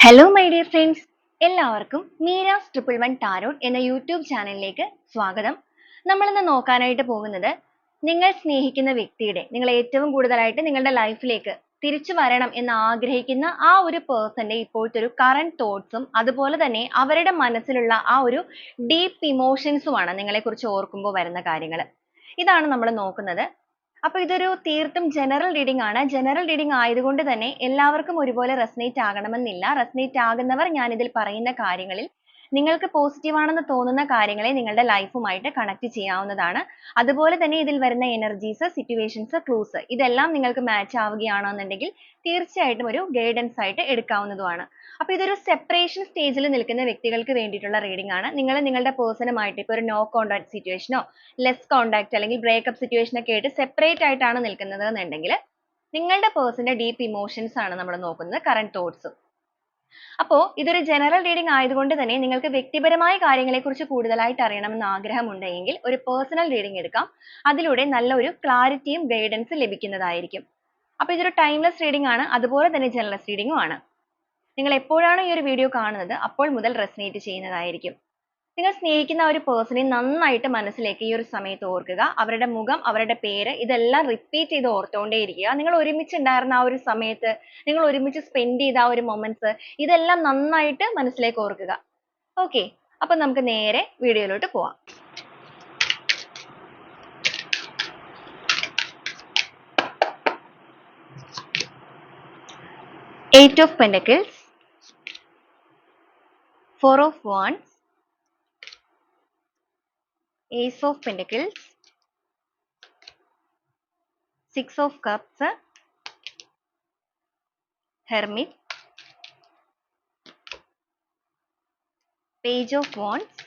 Hello my dear friends എല്ലാവർക്കും Meera's triple one tarot എന്ന YouTube ചാനലിലേക്ക് സ്വാഗതം. നമ്മൾ ഇന്ന് നോക്കാനായിട്ട് പോകുന്നത് നിങ്ങൾ സ്നേഹിക്കുന്ന വ്യക്തിയുടെ നിങ്ങൾ ഏറ്റവും കൂടുതലായിട്ട് നിങ്ങളുടെ ലൈഫിലേക്ക് തിരിച്ചു വരണം എന്ന് ആഗ്രഹിക്കുന്ന ആ ഒരു പേഴ്സന്റെ ഇപ്പോഴത്തെ ഒരു കറണ്ട് തോട്ട്സും അതുപോലെ തന്നെ അവരുടെ മനസ്സിലുള്ള ആ ഒരു ഡീപ്പ് ഇമോഷൻസുമാണ് നിങ്ങളെക്കുറിച്ച് ഓർക്കുമ്പോൾ വരുന്ന കാര്യങ്ങൾ ഇതാണ് നമ്മൾ നോക്കുന്നത്. അപ്പൊ ഇതൊരു തീർത്തും ജനറൽ റീഡിംഗ് ആണ്. ജനറൽ റീഡിംഗ് ആയതുകൊണ്ട് തന്നെ എല്ലാവർക്കും ഒരുപോലെ resonate ആകണമെന്നില്ല. resonate ആകുന്നവർ ഞാൻ ഇതിൽ പറയുന്ന കാര്യങ്ങളിൽ നിങ്ങൾക്ക് positive ആണെന്ന് തോന്നുന്ന കാര്യങ്ങളെ നിങ്ങളുടെ ലൈഫുമായിട്ട് കണക്ട് ചെയ്യാവുന്നതാണ്. അതുപോലെ തന്നെ ഇതിൽ വരുന്ന എനർജീസ് സിറ്റുവേഷൻസ് ക്ലൂസ് ഇതെല്ലാം നിങ്ങൾക്ക് match ആവുകയാണെന്നുണ്ടെങ്കിൽ തീർച്ചയായിട്ടും ഒരു ഗൈഡൻസ് ആയിട്ട് എടുക്കാവുന്നതുമാണ്. അപ്പൊ ഇതൊരു സെപ്പറേഷൻ സ്റ്റേജിൽ നിൽക്കുന്ന വ്യക്തികൾക്ക് വേണ്ടിയിട്ടുള്ള റീഡിംഗ് ആണ്. നിങ്ങൾ നിങ്ങളുടെ പേഴ്സണുമായിട്ട് ഇപ്പൊ ഒരു നോ കോണ്ടാക്ട് സിറ്റുവേഷനോ ലെസ് കോണ്ടാക്ട് അല്ലെങ്കിൽ ബ്രേക്കപ്പ് സിറ്റുവേഷൻ ഒക്കെ ആയിട്ട് സെപ്പറേറ്റ് ആയിട്ടാണ് നിൽക്കുന്നത് എന്നുണ്ടെങ്കിൽ നിങ്ങളുടെ പേഴ്സന്റെ ഡീപ്പ് ഇമോഷൻസ് ആണ് നമ്മൾ നോക്കുന്നത് കറണ്ട് തോട്ട്സും അപ്പോൾ അപ്പോ ഇതൊരു ജനറൽ റീഡിംഗ് ആയതുകൊണ്ട് തന്നെ നിങ്ങൾക്ക് വ്യക്തിപരമായ കാര്യങ്ങളെക്കുറിച്ച് കൂടുതലായിട്ട് അറിയണമെന്ന് ആഗ്രഹമുണ്ടെങ്കിൽ ഒരു പേഴ്സണൽ റീഡിംഗ് എടുക്കാം. അതിലൂടെ നല്ലൊരു ക്ലാരിറ്റിയും ഗൈഡൻസും ലഭിക്കുന്നതായിരിക്കും. അപ്പൊ ഇതൊരു ടൈംലെസ് റീഡിംഗ് ആണ്. അതുപോലെ തന്നെ ജനറൽ റീഡിംഗും ആണ്. നിങ്ങൾ എപ്പോഴാണോ ഈ ഒരു വീഡിയോ കാണുന്നത് അപ്പോൾ മുതൽ റെസിനേറ്റ് ചെയ്യുന്നതായിരിക്കും. നിങ്ങൾ സ്നേഹിക്കുന്ന ഒരു പേഴ്സണെ നന്നായിട്ട് മനസ്സിലേക്ക് ഈ ഒരു സമയത്ത് ഓർക്കുക. അവരുടെ മുഖം അവരുടെ പേര് ഇതെല്ലാം റിപ്പീറ്റ് ചെയ്ത് ഓർത്തുകൊണ്ടേയിരിക്കുക നിങ്ങൾ ഒരുമിച്ച് ഉണ്ടായിരുന്ന ആ ഒരു സമയത്ത് നിങ്ങൾ ഒരുമിച്ച് സ്പെൻഡ് ചെയ്ത ആ ഒരു മൊമെന്റ്സ് ഇതെല്ലാം നന്നായിട്ട് മനസ്സിലേക്ക് ഓർക്കുക. ഓക്കെ അപ്പൊ നമുക്ക് നേരെ വീഡിയോയിലോട്ട് പോവാം. Eight of pentacles. Four of wands ace of pentacles six of cups hermit page of wands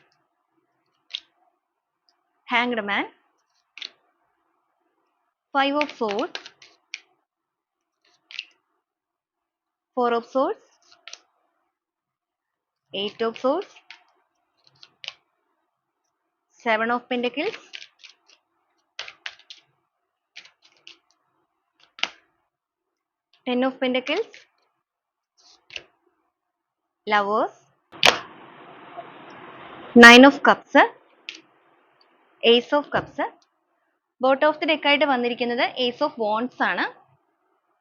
hanged man five of swords four of swords eight of swords seven of pentacles ten of pentacles lovers nine of cups ace of cups bottom of the deck ആയിട്ട് വന്നിരിക്കുന്നത് ace of wands ആണ്.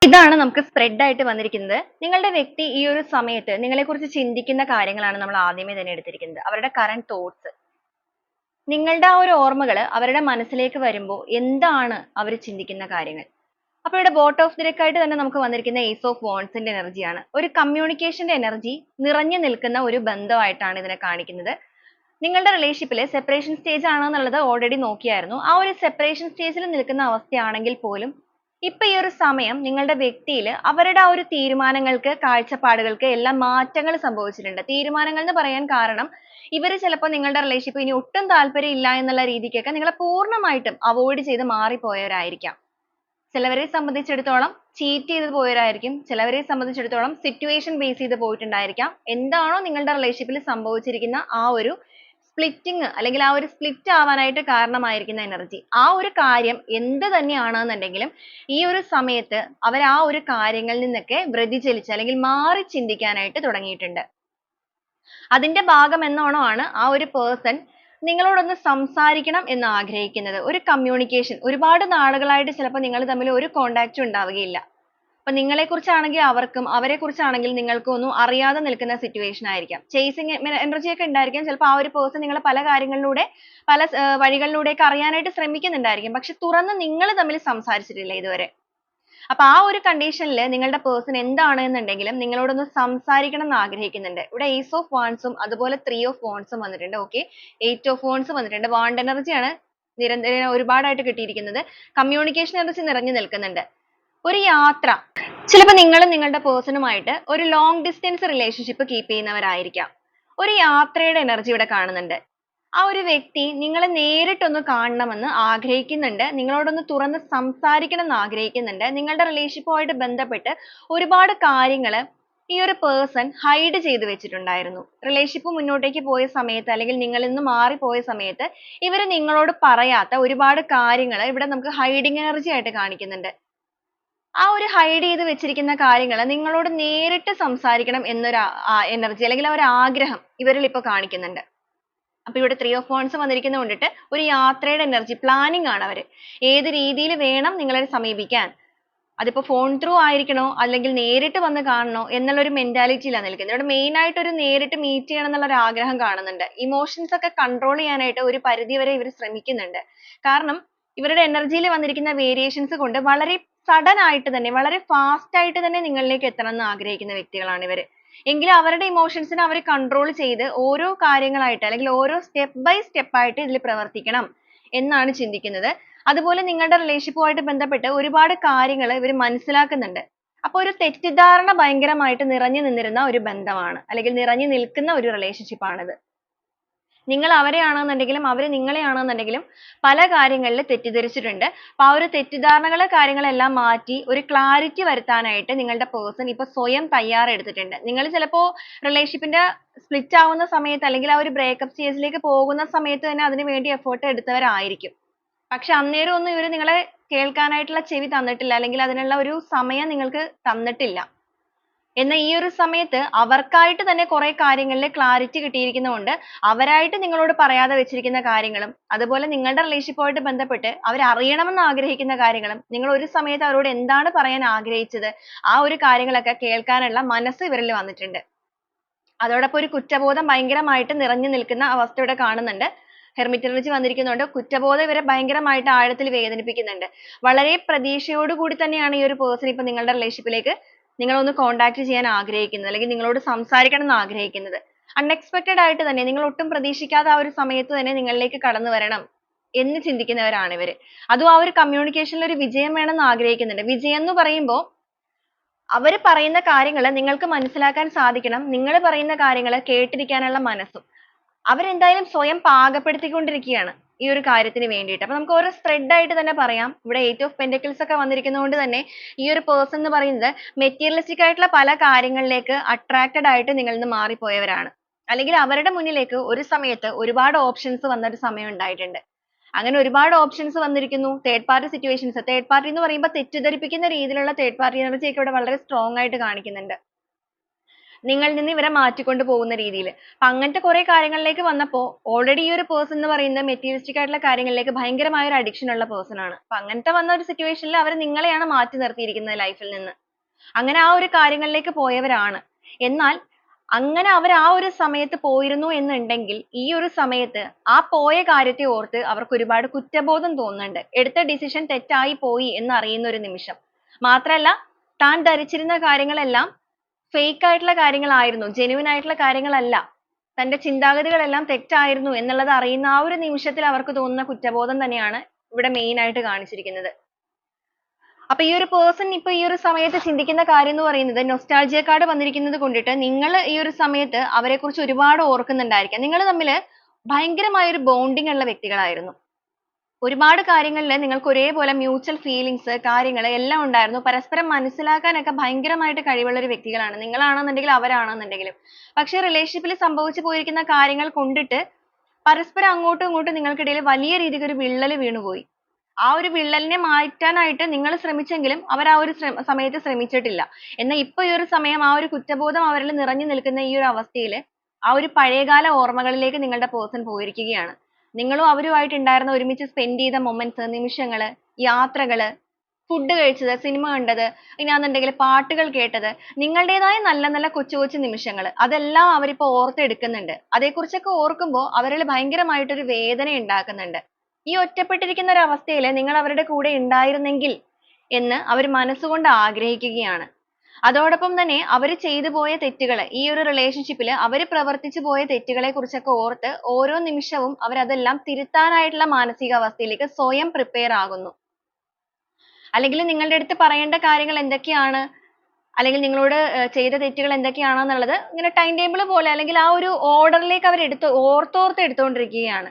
ഇതാണ് നമുക്ക് spread ആയിട്ട് വന്നിരിക്കുന്നത്. നിങ്ങളുടെ വ്യക്തി ഈ ഒരു സമയത്ത് നിങ്ങളെക്കുറിച്ച് ചിന്തിക്കുന്ന കാര്യങ്ങളാണ് നമ്മൾ ആദ്യമേ തന്നെ എടുത്തിരിക്കുന്നത്. അവരുടെ കറണ്ട് തോട്ട്സ് നിങ്ങളുടെ ആ ഒരു ഓർമ്മകൾ അവരുടെ മനസ്സിലേക്ക് വരുമ്പോൾ എന്താണ് അവർ ചിന്തിക്കുന്ന കാര്യങ്ങൾ? അപ്പോൾ ഇവിടെ ബോട്ട് ഓഫ് ആയിട്ട് തന്നെ നമുക്ക് വന്നിരിക്കുന്ന ഏസ് ഓഫ് വോൺസിന്റെ എനർജിയാണ്. ഒരു കമ്മ്യൂണിക്കേഷന്റെ എനർജി നിറഞ്ഞു നിൽക്കുന്ന ഒരു ബന്ധമായിട്ടാണ് ഇതിനെ കാണിക്കുന്നത്. നിങ്ങളുടെ റിലേഷൻഷിപ്പിൽ സെപ്പറേഷൻ സ്റ്റേജ് ആണെന്നുള്ളത് ഓൾറെഡി നോക്കിയായിരുന്നു. ആ ഒരു സെപ്പറേഷൻ സ്റ്റേജിൽ നിൽക്കുന്ന അവസ്ഥയാണെങ്കിൽ പോലും ഇപ്പൊ ഈ ഒരു സമയം നിങ്ങളുടെ വ്യക്തിയിൽ അവരുടെ ആ ഒരു തീരുമാനങ്ങൾക്ക് കാഴ്ചപ്പാടുകൾക്ക് എല്ലാം മാറ്റങ്ങൾ സംഭവിച്ചിട്ടുണ്ട്. തീരുമാനങ്ങൾ എന്ന് പറയാൻ കാരണം ഇവർ ചിലപ്പോൾ നിങ്ങളുടെ റിലേഷൻഷിപ്പ് ഇനി ഒട്ടും താല്പര്യം ഇല്ല എന്നുള്ള രീതിക്കൊക്കെ നിങ്ങളെ പൂർണമായിട്ടും അവോയ്ഡ് ചെയ്ത് മാറിപ്പോയവരായിരിക്കാം. ചിലവരെ സംബന്ധിച്ചിടത്തോളം ചീറ്റ് ചെയ്ത് പോയവരായിരിക്കും. ചിലവരെ സംബന്ധിച്ചിടത്തോളം സിറ്റുവേഷൻ ബേസ് ചെയ്ത് പോയിട്ടുണ്ടായിരിക്കാം. എന്താണോ നിങ്ങളുടെ റിലേഷൻഷിപ്പിൽ സംഭവിച്ചിരിക്കുന്ന ആ ഒരു സ്പ്ലിറ്റിംഗ് അല്ലെങ്കിൽ ആ ഒരു സ്പ്ലിറ്റ് ആവാനായിട്ട് കാരണമായിരിക്കുന്ന എനർജി ആ ഒരു കാര്യം എന്ത് തന്നെയാണെന്നുണ്ടെങ്കിലും ഈ ഒരു സമയത്ത് അവർ ആ ഒരു കാര്യങ്ങളിൽ നിന്നൊക്കെ വ്യതിചലിച്ച് അല്ലെങ്കിൽ മാറി ചിന്തിക്കാനായിട്ട് തുടങ്ങിയിട്ടുണ്ട്. അതിന്റെ ഭാഗം എന്നോണമാണ് ആ ഒരു person നിങ്ങളോടൊന്ന് സംസാരിക്കണം എന്ന് ആഗ്രഹിക്കുന്നത്. ഒരു കമ്മ്യൂണിക്കേഷൻ ഒരുപാട് നാളുകളായിട്ട് ചിലപ്പോൾ നിങ്ങൾ തമ്മിൽ ഒരു കോണ്ടാക്റ്റും ഉണ്ടാവുകയില്ല. അപ്പൊ നിങ്ങളെ കുറിച്ചാണെങ്കിൽ അവർക്കും അവരെ കുറിച്ചാണെങ്കിൽ നിങ്ങൾക്കും ഒന്നും അറിയാതെ നിൽക്കുന്ന സിറ്റുവേഷൻ ആയിരിക്കാം. ചേസിങ് energy ഒക്കെ ഉണ്ടായിരിക്കാം. ചിലപ്പോൾ ആ ഒരു person നിങ്ങളെ പല കാര്യങ്ങളിലൂടെ പല വഴികളിലൂടെ വഴികളിലൂടെയൊക്കെ അറിയാനായിട്ട് ശ്രമിക്കുന്നുണ്ടായിരിക്കും. പക്ഷെ തുറന്ന് നിങ്ങൾ തമ്മിൽ സംസാരിച്ചിട്ടില്ല ഇതുവരെ. അപ്പൊ ആ ഒരു condition ൽ നിങ്ങളുടെ person എന്താണ് എന്നുണ്ടെങ്കിലും നിങ്ങളോടൊന്ന് സംസാരിക്കണം എന്ന് ആഗ്രഹിക്കുന്നുണ്ട്. ഇവിടെ ace ഓഫ് ഉം അതുപോലെ three ഓഫ് വോൺസും വന്നിട്ടുണ്ട്. Okay? eight ഓഫ് wands വന്നിട്ടുണ്ട്. wand എനർജിയാണ് നിരന്തരം ഒരുപാടായിട്ട് കിട്ടിയിരിക്കുന്നത്. കമ്മ്യൂണിക്കേഷൻ എനർജി നിറഞ്ഞു നിൽക്കുന്നുണ്ട്. ഒരു യാത്ര. ചിലപ്പോൾ നിങ്ങളും നിങ്ങളുടെ പേഴ്സണുമായിട്ട് ഒരു ലോങ് ഡിസ്റ്റൻസ് റിലേഷൻഷിപ്പ് കീപ്പ് ചെയ്യുന്നവരായിരിക്കാം. ഒരു യാത്രയുടെ എനർജി ഇവിടെ കാണുന്നുണ്ട്. ആ ഒരു വ്യക്തി നിങ്ങളെ നേരിട്ടൊന്ന് കാണണമെന്ന് ആഗ്രഹിക്കുന്നുണ്ട്. നിങ്ങളോടൊന്ന് തുറന്ന് സംസാരിക്കണം എന്ന് ആഗ്രഹിക്കുന്നുണ്ട്. നിങ്ങളുടെ റിലേഷൻഷിപ്പുമായിട്ട് ബന്ധപ്പെട്ട് ഒരുപാട് കാര്യങ്ങൾ ഈ ഒരു പേഴ്സൺ ഹൈഡ് ചെയ്ത് വെച്ചിട്ടുണ്ടായിരുന്നു. റിലേഷൻഷിപ്പ് മുന്നോട്ടേക്ക് പോയ സമയത്ത് അല്ലെങ്കിൽ നിങ്ങളിൽ നിന്ന് മാറിപ്പോയ സമയത്ത് ഇവർ നിങ്ങളോട് പറയാത്ത ഒരുപാട് കാര്യങ്ങൾ ഇവിടെ നമുക്ക് ഹൈഡിങ് എനർജി ആയിട്ട് കാണിക്കുന്നുണ്ട്. ആ ഒരു ഹൈഡ് ചെയ്തു വെച്ചിരിക്കുന്ന കാര്യങ്ങൾ നിങ്ങളോട് നേരിട്ട് സംസാരിക്കണം എന്നൊരു എനർജി അല്ലെങ്കിൽ ആ ഒരു ആഗ്രഹം ഇവരിൽ ഇപ്പോ കാണിക്കുന്നുണ്ട്. അപ്പൊ ഇവിടെ ത്രീ ഓഫ് wands വന്നിരിക്കുന്നത് കൊണ്ടിട്ട് ഒരു യാത്രയുടെ എനർജി പ്ലാനിങ് ആണ് അവർ ഏത് രീതിയിൽ വേണം നിങ്ങളെ സമീപിക്കാൻ? അതിപ്പോ ഫോൺ ത്രൂ ആയിരിക്കണോ? അല്ലെങ്കിൽ നേരിട്ട് വന്ന് കാണണോ? എന്നുള്ള ഒരു മെന്റാലിറ്റിയിലാണ് നിൽക്കുന്നത്. ഇവിടെ മെയിൻ ആയിട്ട് ഒരു നേരിട്ട് മീറ്റ് ചെയ്യണം എന്നുള്ള ഒരു ആഗ്രഹം കാണുന്നുണ്ട്. ഇമോഷൻസ് ഒക്കെ കൺട്രോൾ ചെയ്യാനായിട്ട് ഒരു പരിധി വരെ ഇവർ ശ്രമിക്കുന്നുണ്ട്. കാരണം ഇവരുടെ എനർജിയിൽ വന്നിരിക്കുന്ന വേരിയേഷൻസ് കൊണ്ട് വളരെ സഡൻ ആയിട്ട് തന്നെ വളരെ fast ആയിട്ട് തന്നെ നിങ്ങളിലേക്ക് എത്തണം എന്ന് ആഗ്രഹിക്കുന്ന വ്യക്തികളാണ് ഇവർ. എങ്കിലും അവരുടെ emotions നെ അവർ control ചെയ്ത് ഓരോ കാര്യങ്ങളായിട്ട് അല്ലെങ്കിൽ ഓരോ step by step ആയിട്ട് ഇതിൽ പ്രവർത്തിക്കണം എന്നാണ് ചിന്തിക്കുന്നത്. അതുപോലെ നിങ്ങളുടെ relationship റിലേഷൻഷിപ്പുമായിട്ട് ബന്ധപ്പെട്ട് ഒരുപാട് കാര്യങ്ങൾ ഇവർ മനസ്സിലാക്കുന്നുണ്ട്. അപ്പോൾ ഒരു തെറ്റിദ്ധാരണ ഭയങ്കരമായിട്ട് നിറഞ്ഞു നിന്നിരുന്ന ഒരു ബന്ധമാണ് അല്ലെങ്കിൽ നിറഞ്ഞു നിൽക്കുന്ന ഒരു റിലേഷൻഷിപ്പ് ആണിത്. നിങ്ങൾ അവരെയാണെന്നുണ്ടെങ്കിലും അവർ നിങ്ങളെയാണെന്നുണ്ടെങ്കിലും പല കാര്യങ്ങളിൽ തെറ്റിദ്ധരിച്ചിട്ടുണ്ട്. അപ്പോൾ ആ ഒരു തെറ്റിദ്ധാരണകൾ കാര്യങ്ങളെല്ലാം മാറ്റി ഒരു ക്ലാരിറ്റി വരുത്താനായിട്ട് നിങ്ങളുടെ പേഴ്സൺ ഇപ്പോൾ സ്വയം തയ്യാറെടുത്തിട്ടുണ്ട്. നിങ്ങൾ ചിലപ്പോൾ റിലേഷൻഷിപ്പിന്റെ സ്പ്ലിറ്റ് ആവുന്ന സമയത്ത് അല്ലെങ്കിൽ ആ ഒരു ബ്രേക്കപ്പ് സ്റ്റേജിലേക്ക് പോകുന്ന സമയത്ത് തന്നെ അതിന് വേണ്ടി എഫേർട്ട് എടുത്തവരായിരിക്കും. പക്ഷെ അന്നേരം ഒന്നും ഇവർ നിങ്ങളെ കേൾക്കാനായിട്ടുള്ള ചെവി തന്നിട്ടില്ല അല്ലെങ്കിൽ അതിനുള്ള ഒരു സമയം നിങ്ങൾക്ക് തന്നിട്ടില്ല. എന്നാൽ ഈ ഒരു സമയത്ത് അവർക്കായിട്ട് തന്നെ കുറെ കാര്യങ്ങളിൽ ക്ലാരിറ്റി കിട്ടിയിരിക്കുന്നതുകൊണ്ട് അവരായിട്ട് നിങ്ങളോട് പറയാതെ വെച്ചിരിക്കുന്ന കാര്യങ്ങളും അതുപോലെ നിങ്ങളുടെ റിലേഷൻഷിപ്പുമായിട്ട് ബന്ധപ്പെട്ട് അവർ അറിയണമെന്ന് ആഗ്രഹിക്കുന്ന കാര്യങ്ങളും നിങ്ങൾ ഒരു സമയത്ത് അവരോട് എന്താണ് പറയാൻ ആഗ്രഹിച്ചത് ആ ഒരു കാര്യങ്ങളൊക്കെ കേൾക്കാനുള്ള മനസ്സ് ഇവരിൽ വന്നിട്ടുണ്ട്. അതോടൊപ്പം ഒരു കുറ്റബോധം ഭയങ്കരമായിട്ട് നിറഞ്ഞു നിൽക്കുന്ന അവസ്ഥ ഇവിടെ കാണുന്നുണ്ട്. ഹെർമിറ്റലജി വന്നിരിക്കുന്നുണ്ട് കുറ്റബോധം ഇവരെ ഭയങ്കരമായിട്ട് ആഴത്തിൽ വേദനിപ്പിക്കുന്നുണ്ട്. വളരെ പ്രതീക്ഷയോടുകൂടി തന്നെയാണ് ഈ ഒരു പേഴ്സൺ ഇപ്പൊ നിങ്ങളുടെ റിലേഷൻഷിപ്പിലേക്ക് നിങ്ങളെ കോണ്ടാക്ട് ചെയ്യാൻ ആഗ്രഹിക്കുന്നത് അല്ലെങ്കിൽ നിങ്ങളോട് സംസാരിക്കണം എന്ന് ആഗ്രഹിക്കുന്നത്. അൺഎക്സ്പെക്റ്റഡ് ആയിട്ട് തന്നെ നിങ്ങൾ ഒട്ടും പ്രതീക്ഷിക്കാത്ത ആ ഒരു സമയത്ത് തന്നെ നിങ്ങളിലേക്ക് കടന്നു വരണം എന്ന് ചിന്തിക്കുന്നവരാണ് ഇവർ. അതും ആ ഒരു കമ്മ്യൂണിക്കേഷനിൽ ഒരു വിജയം വേണമെന്ന് ആഗ്രഹിക്കുന്നുണ്ട്. വിജയം എന്ന് പറയുമ്പോൾ അവർ പറയുന്ന കാര്യങ്ങൾ നിങ്ങൾക്ക് മനസ്സിലാക്കാൻ സാധിക്കണം. നിങ്ങൾ പറയുന്ന കാര്യങ്ങൾ കേട്ടിരിക്കാനുള്ള മനസ്സും. അവരെന്തായാലും സ്വയം പാകപ്പെടുത്തിക്കൊണ്ടിരിക്കുകയാണ്. ഈ ഒരു കാര്യത്തിന് വേണ്ടിയിട്ട്. അപ്പൊ നമുക്ക് ഓരോ spread ആയിട്ട് തന്നെ പറയാം. ഇവിടെ eight of pentacles ഒക്കെ വന്നിരിക്കുന്നത് കൊണ്ട് തന്നെ ഈ ഒരു person എന്ന് പറയുന്നത് materialistic ആയിട്ടുള്ള പല കാര്യങ്ങളിലേക്ക് attracted ആയിട്ട് നിങ്ങളിൽ നിന്ന് മാറിപ്പോയവരാണ്. അല്ലെങ്കിൽ അവരുടെ മുന്നിലേക്ക് ഒരു സമയത്ത് ഒരുപാട് options വന്ന ഒരു സമയം ഉണ്ടായിട്ടുണ്ട്. അങ്ങനെ ഒരുപാട് ഓപ്ഷൻസ് വന്നിരിക്കുന്നു. Third party situations third party എന്ന് പറയുമ്പോൾ തെറ്റിദ്ധരിപ്പിക്കുന്ന രീതിയിലുള്ള തേർഡ് പാർട്ടി എനർജി ഒക്കെ ഇവിടെ വളരെ strong ആയിട്ട് കാണിക്കുന്നുണ്ട്. നിങ്ങളിൽ നിന്ന് ഇവരെ മാറ്റിക്കൊണ്ട് പോകുന്ന രീതിയിൽ. അപ്പൊ അങ്ങനത്തെ കുറെ കാര്യങ്ങളിലേക്ക് വന്നപ്പോൾ ഓൾറെഡി ഈ ഒരു പേഴ്സൺ എന്ന് പറയുന്നത് മെറ്റീരിയലിസ്റ്റിക് ആയിട്ടുള്ള കാര്യങ്ങളിലേക്ക് ഭയങ്കരമായ ഒരു അഡിക്ഷൻ ഉള്ള പേഴ്സൺ ആണ്. അപ്പൊ അങ്ങനത്തെ വന്ന ഒരു സിറ്റുവേഷനിൽ അവർ നിങ്ങളെയാണ് മാറ്റി നിർത്തിയിരിക്കുന്നത് ലൈഫിൽ നിന്ന്. അങ്ങനെ ആ ഒരു കാര്യങ്ങളിലേക്ക് പോയവരാണ്. എന്നാൽ അങ്ങനെ അവർ ആ ഒരു സമയത്ത് പോയിരുന്നു എന്നുണ്ടെങ്കിൽ ഈ ഒരു സമയത്ത് ആ പോയ കാര്യത്തെ ഓർത്ത് അവർക്ക് ഒരുപാട് കുറ്റബോധം തോന്നുന്നുണ്ട്. എടുത്ത ഡിസിഷൻ തെറ്റായി പോയി എന്ന് അറിയുന്ന ഒരു നിമിഷം. മാത്രമല്ല താൻ ധരിച്ചിരുന്ന കാര്യങ്ങളെല്ലാം fake ആയിട്ടുള്ള കാര്യങ്ങളായിരുന്നു genuine ആയിട്ടുള്ള കാര്യങ്ങളല്ല. തന്റെ ചിന്താഗതികളെല്ലാം തെറ്റായിരുന്നു എന്നുള്ളത് അറിയുന്ന ആ ഒരു നിമിഷത്തിൽ അവർക്ക് തോന്നുന്ന കുറ്റബോധം തന്നെയാണ് ഇവിടെ main ആയിട്ട് കാണിച്ചിരിക്കുന്നത്. അപ്പൊ ഈ ഒരു person ഇപ്പൊ ഈ ഒരു സമയത്ത് ചിന്തിക്കുന്ന കാര്യം എന്ന് പറയുന്നത് nostalgia card വന്നിരിക്കുന്നത് കൊണ്ടിട്ട് നിങ്ങൾ ഈ ഒരു സമയത്ത് അവരെക്കുറിച്ച് ഒരുപാട് ഓർക്കുന്നുണ്ടായിരിക്കാം. നിങ്ങൾ തമ്മിൽ ഭയങ്കരമായ ഒരു bonding ഉള്ള വ്യക്തികളായിരുന്നു. ഒരുപാട് കാര്യങ്ങളിൽ നിങ്ങൾക്ക് ഒരേപോലെ മ്യൂച്വൽ ഫീലിങ്സ് കാര്യങ്ങൾ എല്ലാം ഉണ്ടായിരുന്നു. പരസ്പരം മനസ്സിലാക്കാനൊക്കെ ഭയങ്കരമായിട്ട് കഴിവുള്ള ഒരു വ്യക്തികളാണ്. നിങ്ങളാണെന്നുണ്ടെങ്കിലും അവരാണെന്നുണ്ടെങ്കിലും. പക്ഷെ റിലേഷൻഷിപ്പിൽ സംഭവിച്ചു പോയിരിക്കുന്ന കാര്യങ്ങൾ കൊണ്ടിട്ട് പരസ്പരം അങ്ങോട്ടും ഇങ്ങോട്ടും നിങ്ങൾക്കിടയിൽ വലിയ രീതിക്ക് ഒരു വിള്ളൽ വീണുപോയി. ആ ഒരു വിള്ളലിനെ മാറ്റാനായിട്ട് നിങ്ങൾ ശ്രമിച്ചെങ്കിലും അവർ ആ ഒരു സമയത്ത് ശ്രമിച്ചിട്ടില്ല. എന്നാൽ ഇപ്പൊ ഈ ഒരു സമയം ആ ഒരു കുറ്റബോധം അവരിൽ നിറഞ്ഞു നിൽക്കുന്ന ഈ ഒരു അവസ്ഥയിൽ ആ ഒരു പഴയകാല ഓർമ്മകളിലേക്ക് നിങ്ങളുടെ പേഴ്സൺ പോയിരിക്കുകയാണ്. നിങ്ങളും അവരുമായിട്ട് ഉണ്ടായിരുന്ന ഒരുമിച്ച് സ്പെൻഡ് ചെയ്ത മൊമെന്റ്സ് നിമിഷങ്ങൾ യാത്രകൾ ഫുഡ് കഴിച്ചത് സിനിമ കണ്ടത് ഇനിയാന്നുണ്ടെങ്കിൽ പാട്ടുകൾ കേട്ടത് നിങ്ങളുടേതായ നല്ല നല്ല കൊച്ചു കൊച്ചു നിമിഷങ്ങൾ അതെല്ലാം അവരിപ്പോൾ ഓർത്തെടുക്കുന്നുണ്ട്. അതേക്കുറിച്ചൊക്കെ ഓർക്കുമ്പോൾ അവരിൽ ഭയങ്കരമായിട്ടൊരു വേദന ഉണ്ടാക്കുന്നുണ്ട്. ഈ ഒറ്റപ്പെട്ടിരിക്കുന്ന ഒരു അവസ്ഥയിൽ നിങ്ങൾ അവരുടെ കൂടെ ഉണ്ടായിരുന്നെങ്കിൽ എന്ന് അവർ മനസ്സുകൊണ്ട് ആഗ്രഹിക്കുകയാണ്. അതോടൊപ്പം തന്നെ അവർ ചെയ്തു പോയ തെറ്റുകൾ ഈ ഒരു relationship ൽ അവർ പ്രവർത്തിച്ചു പോയ തെറ്റുകളെ കുറിച്ചൊക്കെ ഓർത്ത് ഓരോ നിമിഷവും അവർ അതെല്ലാം തിരുത്താനായിട്ടുള്ള മാനസികാവസ്ഥയിലേക്ക് സ്വയം prepare ആകുന്നു. അല്ലെങ്കിൽ നിങ്ങളുടെ അടുത്ത് പറയേണ്ട കാര്യങ്ങൾ എന്തൊക്കെയാണ്? അല്ലെങ്കിൽ നിങ്ങളോട് ചെയ്ത തെറ്റുകൾ എന്തൊക്കെയാണെന്നുള്ളത് ഇങ്ങനെ ടൈം ടേബിൾ പോലെ അല്ലെങ്കിൽ ആ ഒരു ഓർഡറിലേക്ക് അവർ എടുത്ത് ഓർത്തോർത്ത് എടുത്തുകൊണ്ടിരിക്കുകയാണ്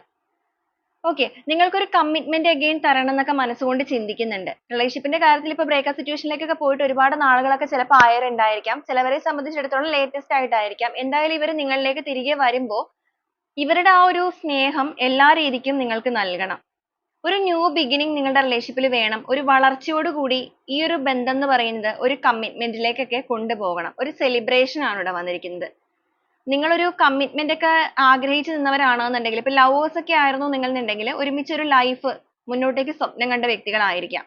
ഓക്കെ നിങ്ങൾക്കൊരു കമ്മിറ്റ്മെന്റ് അഗെയിൻ തരണം എന്നൊക്കെ മനസ്സുകൊണ്ട് ചിന്തിക്കുന്നുണ്ട്. റിലേഷൻഷിപ്പിന്റെ കാര്യത്തിൽ ഇപ്പൊ ബ്രേക്കപ്പ് സിറ്റുവേഷനിലേക്കൊക്കെ പോയിട്ട് ഒരുപാട് നാളുകളൊക്കെ ചിലപ്പോൾ ആയവരുണ്ടായിരിക്കാം. ചിലവരെ സംബന്ധിച്ചിടത്തോളം ലേറ്റസ്റ്റ് ആയിട്ടായിരിക്കാം. എന്തായാലും ഇവർ നിങ്ങളിലേക്ക് തിരികെ വരുമ്പോൾ ഇവരുടെ ആ ഒരു സ്നേഹം എല്ലാ രീതിക്കും നിങ്ങൾക്ക് നൽകണം. ഒരു ന്യൂ ബിഗിനിങ് നിങ്ങളുടെ റിലേഷൻഷിപ്പിൽ വേണം. ഒരു വളർച്ചയോടുകൂടി ഈ ഒരു ബന്ധം എന്ന് പറയുന്നത് ഒരു കമ്മിറ്റ്മെന്റിലേക്കൊക്കെ കൊണ്ടുപോകണം. ഒരു സെലിബ്രേഷൻ ആണ് ഇവിടെ വന്നിരിക്കുന്നത്. നിങ്ങളൊരു കമ്മിറ്റ്മെന്റ് ഒക്കെ ആഗ്രഹിച്ചു നിന്നവരാണെന്നുണ്ടെങ്കിൽ ഇപ്പൊ ലവേഴ്സ് ഒക്കെ ആയിരുന്നു നിങ്ങൾ എന്നുണ്ടെങ്കിൽ ഒരുമിച്ച് ഒരു ലൈഫ് മുന്നോട്ടേക്ക് സ്വപ്നം കണ്ട വ്യക്തികളായിരിക്കാം.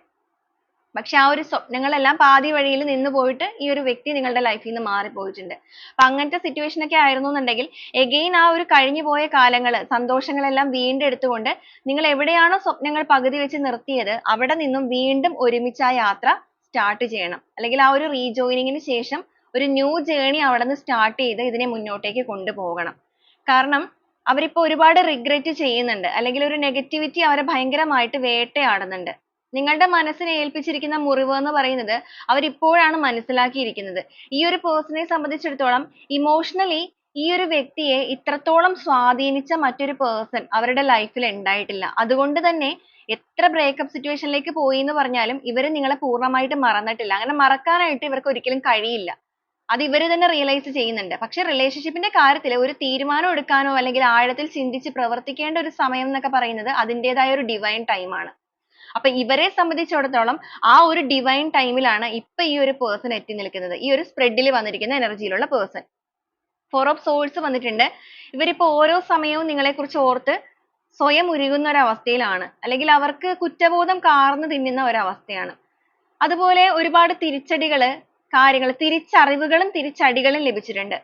പക്ഷെ ആ ഒരു സ്വപ്നങ്ങളെല്ലാം പാതി വഴിയിൽ നിന്ന് പോയിട്ട് ഈ ഒരു വ്യക്തി നിങ്ങളുടെ ലൈഫിൽ നിന്ന് മാറിപ്പോയിട്ടുണ്ട്. അപ്പൊ അങ്ങനത്തെ സിറ്റുവേഷൻ ഒക്കെ ആയിരുന്നു എന്നുണ്ടെങ്കിൽ എഗെയിൻ ആ ഒരു കഴിഞ്ഞു പോയ കാലങ്ങൾ സന്തോഷങ്ങളെല്ലാം വീണ്ടെടുത്തുകൊണ്ട് നിങ്ങൾ എവിടെയാണോ സ്വപ്നങ്ങൾ പകുതി വെച്ച് നിർത്തിയത് അവിടെ നിന്നും വീണ്ടും ഒരുമിച്ച് ആ യാത്ര സ്റ്റാർട്ട് ചെയ്യണം. അല്ലെങ്കിൽ ആ ഒരു റീജോയിനിങ്ങിന് ശേഷം ഒരു ന്യൂ ജേണി അവിടെ നിന്ന് സ്റ്റാർട്ട് ചെയ്ത് ഇതിനെ മുന്നോട്ടേക്ക് കൊണ്ടുപോകണം. കാരണം അവരിപ്പോൾ ഒരുപാട് റിഗ്രറ്റ് ചെയ്യുന്നുണ്ട്. അല്ലെങ്കിൽ ഒരു നെഗറ്റിവിറ്റി അവരെ ഭയങ്കരമായിട്ട് വേട്ടയാടുന്നുണ്ട്. നിങ്ങളുടെ മനസ്സിനെ ഏൽപ്പിച്ചിരിക്കുന്ന മുറിവ് എന്ന് പറയുന്നത് അവരിപ്പോഴാണ് മനസ്സിലാക്കിയിരിക്കുന്നത്. ഈ ഒരു പേഴ്സണെ സംബന്ധിച്ചിടത്തോളം ഇമോഷണലി ഈ ഒരു വ്യക്തിയെ ഇത്രത്തോളം സ്വാധീനിച്ച മറ്റൊരു പേഴ്സൺ അവരുടെ ലൈഫിൽ ഉണ്ടായിട്ടില്ല. അതുകൊണ്ട് തന്നെ എത്ര ബ്രേക്കപ്പ് സിറ്റുവേഷനിലേക്ക് പോയി എന്ന് പറഞ്ഞാലും ഇവർ നിങ്ങളെ പൂർണമായിട്ട് മറന്നിട്ടില്ല. അങ്ങനെ മറക്കാനായിട്ട് ഇവർക്ക് ഒരിക്കലും കഴിയില്ല. അത് ഇവർ തന്നെ റിയലൈസ് ചെയ്യുന്നുണ്ട്. പക്ഷെ റിലേഷൻഷിപ്പിന്റെ കാര്യത്തിൽ ഒരു തീരുമാനം എടുക്കാനോ അല്ലെങ്കിൽ ആഴത്തിൽ ചിന്തിച്ച് പ്രവർത്തിക്കേണ്ട ഒരു സമയം എന്നൊക്കെ പറയുന്നത് അതിന്റെതായ ഒരു ഡിവൈൻ ടൈമാണ് ആണ്. അപ്പൊ ഇവരെ സംബന്ധിച്ചിടത്തോളം ആ ഒരു ഡിവൈൻ ടൈമിലാണ് ഇപ്പൊ ഈ ഒരു പേഴ്സൺ എത്തി നിൽക്കുന്നത്. ഈ ഒരു സ്പ്രെഡിൽ വന്നിരിക്കുന്ന എനർജിയിലുള്ള പേഴ്സൺ ഫോർ ഓഫ് സോൾസ് വന്നിട്ടുണ്ട്. ഇവരിപ്പോ ഓരോ സമയവും നിങ്ങളെ കുറിച്ച് ഓർത്ത് സ്വയം ഉരുകുന്ന ഒരു അവസ്ഥയിലാണ്. അല്ലെങ്കിൽ അവർക്ക് കുറ്റബോധം കാർന്നു തിന്നുന്ന ഒരു അവസ്ഥയാണ്. അതുപോലെ ഒരുപാട് തിരിച്ചടികൾ കാര്യങ്ങൾ തിരിച്ചറിവുകളും തിരിച്ചടികളും ലഭിച്ചിട്ടുണ്ട്.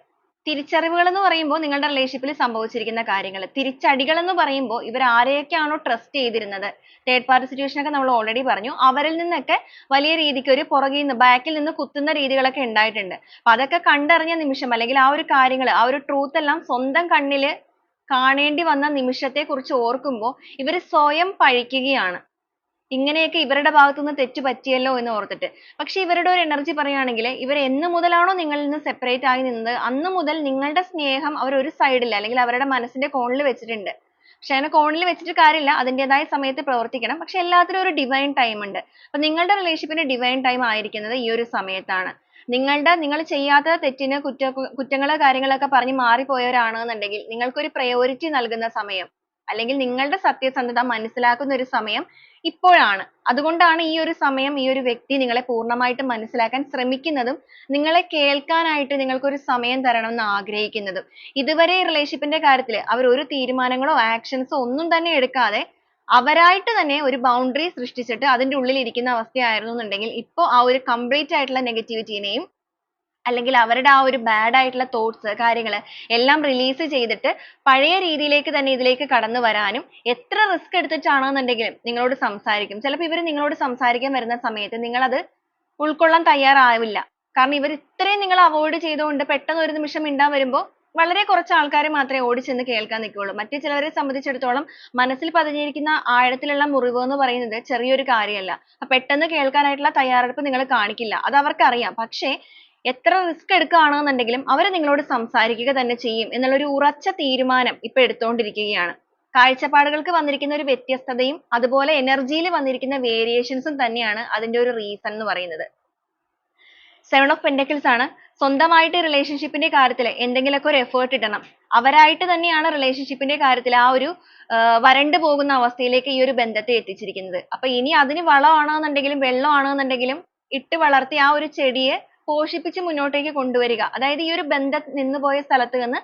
തിരിച്ചറിവുകൾ എന്ന് പറയുമ്പോൾ നിങ്ങളുടെ റിലേഷൻഷിപ്പിൽ സംഭവിച്ചിരിക്കുന്ന കാര്യങ്ങൾ. തിരിച്ചടികൾ എന്ന് പറയുമ്പോൾ ഇവർ ആരെയൊക്കെയാണോ ട്രസ്റ്റ് ചെയ്തിരുന്നത്? തേർഡ് പാർട്ടി സിറ്റുവേഷൻ ഒക്കെ നമ്മൾ ഓൾറെഡി പറഞ്ഞു. അവരിൽ നിന്നൊക്കെ വലിയ രീതിക്ക് ഒരു പുറകിൽ നിന്ന് ബാക്കിൽ നിന്ന് കുത്തുന്ന രീതികളൊക്കെ ഉണ്ടായിട്ടുണ്ട്. അപ്പൊ അതൊക്കെ കണ്ടറിഞ്ഞ നിമിഷം അല്ലെങ്കിൽ ആ ഒരു കാര്യങ്ങൾ ആ ഒരു ട്രൂത്ത് എല്ലാം സ്വന്തം കണ്ണിൽ കാണേണ്ടി വന്ന നിമിഷത്തെ കുറിച്ച് ഓർക്കുമ്പോൾ ഇവർ സ്വയം പഴിക്കുകയാണ്. ഇങ്ങനെയൊക്കെ ഇവരുടെ ഭാഗത്തുനിന്ന് തെറ്റ് പറ്റിയല്ലോ എന്ന് ഓർത്തിട്ട്. പക്ഷെ ഇവരുടെ ഒരു എനർജി പറയുകയാണെങ്കിൽ ഇവർ എന്ന് മുതലാണോ നിങ്ങളിൽ നിന്ന് സെപ്പറേറ്റ് ആയി നിന്നത്? അന്ന് മുതൽ നിങ്ങളുടെ സ്നേഹം അവർ ഒരു സൈഡിൽ അല്ലെങ്കിൽ അവരുടെ മനസ്സിന്റെ കോണിൽ വെച്ചിട്ടുണ്ട്. പക്ഷെ അങ്ങനെ കോണിൽ വെച്ചിട്ട് കാര്യമില്ല. അതിന്റെതായ സമയത്ത് പ്രവർത്തിക്കണം. പക്ഷെ എല്ലാത്തിനും ഒരു ഡിവൈൻ ടൈം ഉണ്ട്. അപ്പൊ നിങ്ങളുടെ റിലേഷൻഷിപ്പിന് ഡിവൈൻ ടൈം ആയിരിക്കുന്നത് ഈ ഒരു സമയത്താണ്. നിങ്ങളുടെ നിങ്ങൾ ചെയ്യാത്ത തെറ്റിന് കുറ്റ കുറ്റങ്ങളോ കാര്യങ്ങളൊക്കെ പറഞ്ഞ് മാറിപ്പോയവരാണെന്നുണ്ടെങ്കിൽ നിങ്ങൾക്കൊരു പ്രയോറിറ്റി നൽകുന്ന സമയം അല്ലെങ്കിൽ നിങ്ങളുടെ സത്യസന്ധത മനസ്സിലാക്കുന്ന ഒരു സമയം ഇപ്പോഴാണ്. അതുകൊണ്ടാണ് ഈ ഒരു സമയം ഈ ഒരു വ്യക്തി നിങ്ങളെ പൂർണമായിട്ടും മനസ്സിലാക്കാൻ ശ്രമിക്കുന്നതും നിങ്ങളെ കേൾക്കാനായിട്ട് നിങ്ങൾക്ക് ഒരു സമയം തരണം എന്ന് ആഗ്രഹിക്കുന്നതും. ഇതുവരെ റിലേഷൻഷിപ്പിന്റെ കാര്യത്തിൽ അവർ ഒരു തീരുമാനങ്ങളോ ആക്ഷൻസോ ഒന്നും തന്നെ എടുക്കാതെ അവരായിട്ട് തന്നെ ഒരു ബൗണ്ടറി സൃഷ്ടിച്ചിട്ട് അതിന്റെ ഉള്ളിൽ ഇരിക്കുന്ന അവസ്ഥയായിരുന്നു എന്നുണ്ടെങ്കിൽ ഇപ്പോൾ ആ ഒരു കംപ്ലീറ്റ് ആയിട്ടുള്ള നെഗറ്റിവിറ്റിനെയും അല്ലെങ്കിൽ അവരുടെ ആ ഒരു ബാഡ് ആയിട്ടുള്ള തോട്ട്സ് കാര്യങ്ങൾ എല്ലാം റിലീസ് ചെയ്തിട്ട് പഴയ രീതിയിലേക്ക് തന്നെ ഇതിലേക്ക് കടന്നു വരാനും എത്ര റിസ്ക് എടുത്തിട്ടാണെന്നുണ്ടെങ്കിലും നിങ്ങളോട് സംസാരിക്കും. ചിലപ്പോൾ ഇവർ നിങ്ങളോട് സംസാരിക്കാൻ വരുന്ന സമയത്ത് നിങ്ങൾ അത് ഉൾക്കൊള്ളാൻ തയ്യാറാവില്ല. കാരണം ഇവർ ഇത്രയും നിങ്ങൾ അവോയ്ഡ് ചെയ്തുകൊണ്ട് പെട്ടെന്ന് ഒരു നിമിഷം മിണ്ടാൻ വരുമ്പോൾ വളരെ കുറച്ച് ആൾക്കാർ മാത്രമേ ഓടി ചെന്ന് കേൾക്കാൻ നിൽക്കുകയുള്ളൂ. മറ്റു ചിലവരെ സംബന്ധിച്ചിടത്തോളം മനസ്സിൽ പതിഞ്ഞിരിക്കുന്ന ആഴത്തിലുള്ള മുറിവ് എന്ന് പറയുന്നത് ചെറിയൊരു കാര്യമല്ല. പെട്ടെന്ന് കേൾക്കാനായിട്ടുള്ള തയ്യാറെടുപ്പ് നിങ്ങൾ കാണിക്കില്ല. അത് അവർക്കറിയാം. പക്ഷേ എത്ര റിസ്ക് എടുക്കുകയാണെന്നുണ്ടെങ്കിലും അവർ നിങ്ങളോട് സംസാരിക്കുക തന്നെ ചെയ്യും എന്നുള്ള ഒരു ഉറച്ച തീരുമാനം ഇപ്പൊ എടുത്തുകൊണ്ടിരിക്കുകയാണ് കാഴ്ചപ്പാടുകൾക്ക് വന്നിരിക്കുന്ന ഒരു വ്യത്യസ്തതയും അതുപോലെ എനർജിയിൽ വന്നിരിക്കുന്ന വേരിയേഷൻസും തന്നെയാണ് അതിന്റെ ഒരു റീസൺ എന്ന് പറയുന്നത്. സെവൻ ഓഫ് പെൻഡക്കിൾസ് ആണ്. സ്വന്തമായിട്ട് റിലേഷൻഷിപ്പിന്റെ കാര്യത്തിൽ എന്തെങ്കിലുമൊക്കെ ഒരു എഫേർട്ട് ഇടണം. അവരായിട്ട് തന്നെയാണ് റിലേഷൻഷിപ്പിന്റെ കാര്യത്തിൽ ആ ഒരു വരണ്ടു പോകുന്ന അവസ്ഥയിലേക്ക് ഈ ഒരു ബന്ധത്തെ എത്തിച്ചിരിക്കുന്നത്. അപ്പൊ ഇനി അതിന് വളമാണെന്നുണ്ടെങ്കിലും വെള്ളമാണെന്നുണ്ടെങ്കിലും ഇട്ട് വളർത്തി ആ ഒരു ചെടിയെ പോഷിപ്പിച്ച് മുന്നോട്ടേക്ക് കൊണ്ടുവരിക. അതായത് ഈ ഒരു ബന്ധം നിന്നുപോയ സ്ഥലത്ത് നിന്ന്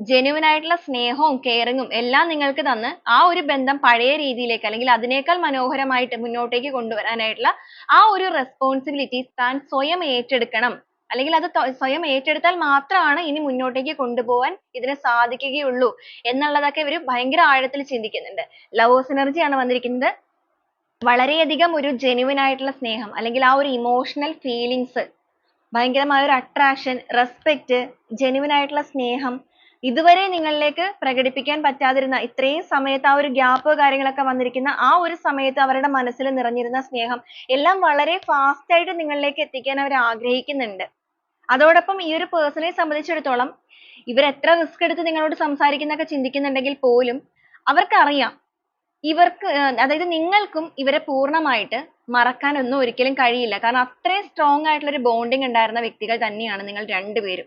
ജെനുവിൻ ആയിട്ടുള്ള സ്നേഹവും കെയറിങ്ങും എല്ലാം നിങ്ങൾക്ക് തന്ന് ആ ഒരു ബന്ധം പഴയ രീതിയിലേക്ക് അല്ലെങ്കിൽ അതിനേക്കാൾ മനോഹരമായിട്ട് മുന്നോട്ടേക്ക് കൊണ്ടുവരാനായിട്ടുള്ള ആ ഒരു റെസ്പോൺസിബിലിറ്റി താൻ സ്വയം ഏറ്റെടുക്കണം. അല്ലെങ്കിൽ അത് സ്വയം ഏറ്റെടുത്താൽ മാത്രമാണ് ഇനി മുന്നോട്ടേക്ക് കൊണ്ടുപോകാൻ ഇതിന് സാധിക്കുകയുള്ളൂ എന്നുള്ളതൊക്കെ ഇവർ ഭയങ്കര ആഴത്തിൽ ചിന്തിക്കുന്നുണ്ട്. എനർജി ആണ് വന്നിരിക്കുന്നത്. വളരെയധികം ഒരു ജെനുവിൻ ആയിട്ടുള്ള സ്നേഹം അല്ലെങ്കിൽ ആ ഒരു ഇമോഷണൽ ഫീലിങ്സ് ഭയങ്കരമായ ഒരു അട്രാക്ഷൻ റെസ്പെക്റ്റ് genuine ആയിട്ടുള്ള സ്നേഹം ഇതുവരെ നിങ്ങളിലേക്ക് പ്രകടിപ്പിക്കാൻ പറ്റാതിരുന്ന ഇത്രയും സമയത്ത് ആ ഒരു ഗ്യാപ്പ് കാര്യങ്ങളൊക്കെ വന്നിരിക്കുന്ന ആ ഒരു സമയത്ത് അവരുടെ മനസ്സിൽ നിറഞ്ഞിരുന്ന സ്നേഹം എല്ലാം വളരെ ഫാസ്റ്റ് ആയിട്ട് നിങ്ങളിലേക്ക് എത്തിക്കാൻ അവർ ആഗ്രഹിക്കുന്നുണ്ട്. അതോടൊപ്പം ഈ ഒരു പേഴ്സണെ സംബന്ധിച്ചിടത്തോളം ഇവർ എത്ര റിസ്ക് എടുത്ത് നിങ്ങളോട് സംസാരിക്കുന്നൊക്കെ ചിന്തിക്കുന്നുണ്ടെങ്കിൽ പോലും അവർക്കറിയാം ഇവർക്ക് അതായത് നിങ്ങൾക്കും ഇവരെ പൂർണമായിട്ട് മറക്കാൻ ഒന്നും ഒരിക്കലും കഴിയില്ല. കാരണം അത്രയും സ്ട്രോങ് ആയിട്ടുള്ള ഒരു ബോണ്ടിങ് ഉണ്ടായിരുന്ന വ്യക്തികൾ തന്നെയാണ് നിങ്ങൾ രണ്ടുപേരും.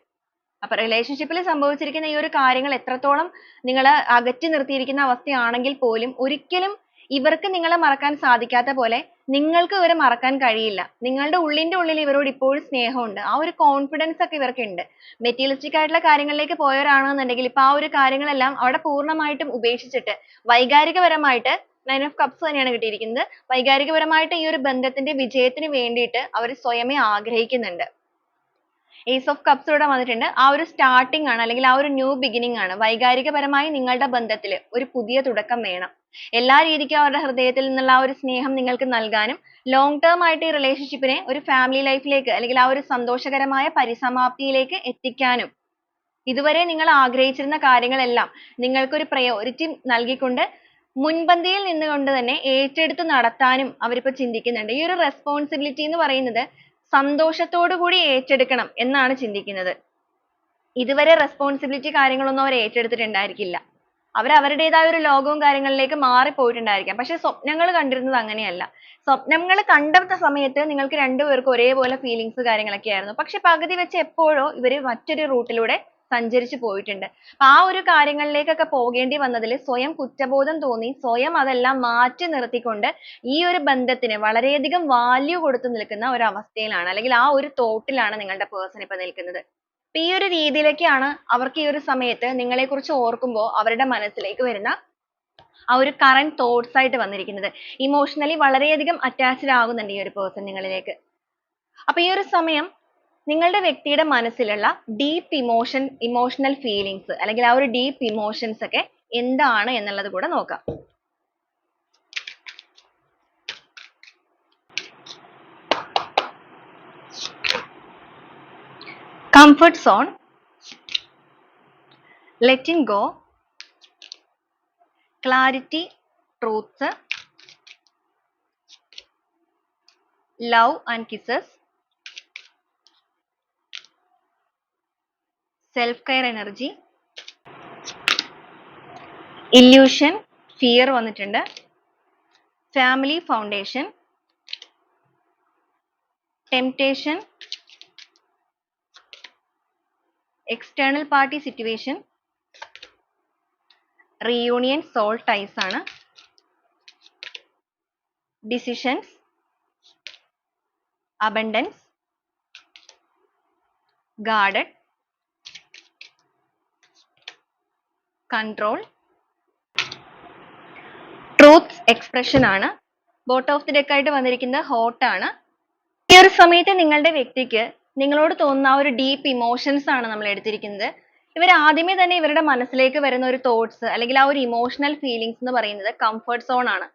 അപ്പൊ റിലേഷൻഷിപ്പിൽ സംഭവിച്ചിരിക്കുന്ന ഈ ഒരു കാര്യങ്ങൾ എത്രത്തോളം നിങ്ങൾ അകറ്റി നിർത്തിയിരിക്കുന്ന അവസ്ഥയാണെങ്കിൽ പോലും ഒരിക്കലും ഇവർക്ക് നിങ്ങളെ മറക്കാൻ സാധിക്കാത്ത പോലെ നിങ്ങൾക്ക് ഇവരെ മറക്കാൻ കഴിയില്ല. നിങ്ങളുടെ ഉള്ളിന്റെ ഉള്ളിൽ ഇവരോട് ഇപ്പോഴും സ്നേഹമുണ്ട്. ആ ഒരു കോൺഫിഡൻസ് ഒക്കെ ഇവർക്ക് ഉണ്ട്. മെറ്റീരിയലിസ്റ്റിക് ആയിട്ടുള്ള കാര്യങ്ങളിലേക്ക് പോയവരാണെന്നുണ്ടെങ്കിൽ ഇപ്പൊ ആ ഒരു കാര്യങ്ങളെല്ലാം അവിടെ പൂർണമായിട്ടും ഉപേക്ഷിച്ചിട്ട് വൈകാരികപരമായിട്ട് നയൻ ഓഫ് കപ്സ് തന്നെയാണ് കിട്ടിയിരിക്കുന്നത്. വൈകാരികപരമായിട്ട് ഈ ഒരു ബന്ധത്തിന്റെ വിജയത്തിന് വേണ്ടിയിട്ട് അവർ സ്വയമേ ആഗ്രഹിക്കുന്നുണ്ട്. ഏസ് ഓഫ് കപ്സ് ഇവിടെ വന്നിട്ടുണ്ട്. ആ ഒരു സ്റ്റാർട്ടിംഗ് ആണ് അല്ലെങ്കിൽ ആ ഒരു ന്യൂ ബിഗിനിങ് ആണ്. വൈകാരികപരമായി നിങ്ങളുടെ ബന്ധത്തിൽ ഒരു പുതിയ തുടക്കം വേണം. എല്ലാ രീതിക്കും അവരുടെ ഹൃദയത്തിൽ നിന്നുള്ള ആ ഒരു സ്നേഹം നിങ്ങൾക്ക് നൽകാനും long term ആയിട്ട് ഈ relationship നെ ഒരു family life ലേക്ക് അല്ലെങ്കിൽ ആ ഒരു സന്തോഷകരമായ പരിസമാപ്തിയിലേക്ക് എത്തിക്കാനും ഇതുവരെ നിങ്ങൾ ആഗ്രഹിച്ചിരുന്ന കാര്യങ്ങളെല്ലാം നിങ്ങൾക്ക് ഒരു priority നൽകിക്കൊണ്ട് മുൻപന്തിയിൽ നിന്നുകൊണ്ട് തന്നെ ഏറ്റെടുത്ത് നടത്താനും അവരിപ്പോ ചിന്തിക്കുന്നുണ്ട്. ഈ ഒരു responsibility എന്ന് പറയുന്നത് സന്തോഷത്തോടു കൂടി ഏറ്റെടുക്കണം എന്നാണ് ചിന്തിക്കുന്നത്. ഇതുവരെ responsibility കാര്യങ്ങളൊന്നും അവർ ഏറ്റെടുത്തിട്ടുണ്ടായിരിക്കില്ല. അവർ അവരുടേതായ ഒരു ലോകവും കാര്യങ്ങളിലേക്ക് മാറിപ്പോയിട്ടുണ്ടായിരിക്കാം. പക്ഷെ സ്വപ്നങ്ങൾ കണ്ടിരുന്നത് അങ്ങനെയല്ല. സ്വപ്നങ്ങൾ കണ്ട സമയത്ത് നിങ്ങൾക്ക് രണ്ടുപേർക്കും ഒരേപോലെ feelings കാര്യങ്ങളൊക്കെ ആയിരുന്നു. പക്ഷെ പകുതി വെച്ച് എപ്പോഴോ ഇവർ മറ്റൊരു route ലൂടെ സഞ്ചരിച്ചു പോയിട്ടുണ്ട്. അപ്പൊ ആ ഒരു കാര്യങ്ങളിലേക്കൊക്കെ പോകേണ്ടി വന്നതിൽ സ്വയം കുറ്റബോധം തോന്നി സ്വയം അതെല്ലാം മാറ്റി നിർത്തിക്കൊണ്ട് ഈ ഒരു ബന്ധത്തിന് വളരെയധികം value കൊടുത്തു നിൽക്കുന്ന ഒരു അവസ്ഥയിലാണ്. അല്ലെങ്കിൽ ആ ഒരു thought ലാണ് നിങ്ങളുടെ person ഇപ്പൊ നിൽക്കുന്നത്. അപ്പൊ ഈ ഒരു രീതിയിലേക്കാണ് അവർക്ക് ഈ ഒരു സമയത്ത് നിങ്ങളെ കുറിച്ച് ഓർക്കുമ്പോൾ അവരുടെ മനസ്സിലേക്ക് വരുന്ന ആ ഒരു current thoughts ആയിട്ട് വന്നിരിക്കുന്നത്. Emotionally വളരെയധികം attached ആകുന്നുണ്ട് ഈ ഒരു person നിങ്ങളിലേക്ക്. അപ്പൊ ഈ ഒരു സമയം നിങ്ങളുടെ വ്യക്തിയുടെ മനസ്സിലുള്ള deep emotion emotional feelings അല്ലെങ്കിൽ ആ ഒരു deep emotions ഒക്കെ എന്താണ് എന്നുള്ളത് കൂടെ നോക്കാം. Comfort zone letting go clarity truth love and kisses self care energy illusion fear വന്നിട്ടുണ്ട് family foundation temptation external party situation reunion soul ties ആണ് decisions abundance guarded control Truth expression. ആണ് bottom of the deck ആയിട്ട് വന്നിരിക്കുന്ന hot ആണ് ഈ ഒരു സമയത്ത് നിങ്ങളുടെ വ്യക്തിക്ക് നിങ്ങളോട് തോന്നുന്ന ആ ഒരു ഡീപ്പ് ഇമോഷൻസ് ആണ് നമ്മൾ എടുത്തിരിക്കുന്നത്. ഇവർ ആദ്യമേ തന്നെ ഇവരുടെ മനസ്സിലേക്ക് വരുന്ന ഒരു തോട്ട്സ് അല്ലെങ്കിൽ ആ ഒരു ഇമോഷണൽ ഫീലിങ്സ് എന്ന് പറയുന്നത് കംഫർട്ട് സോൺ ആണ്.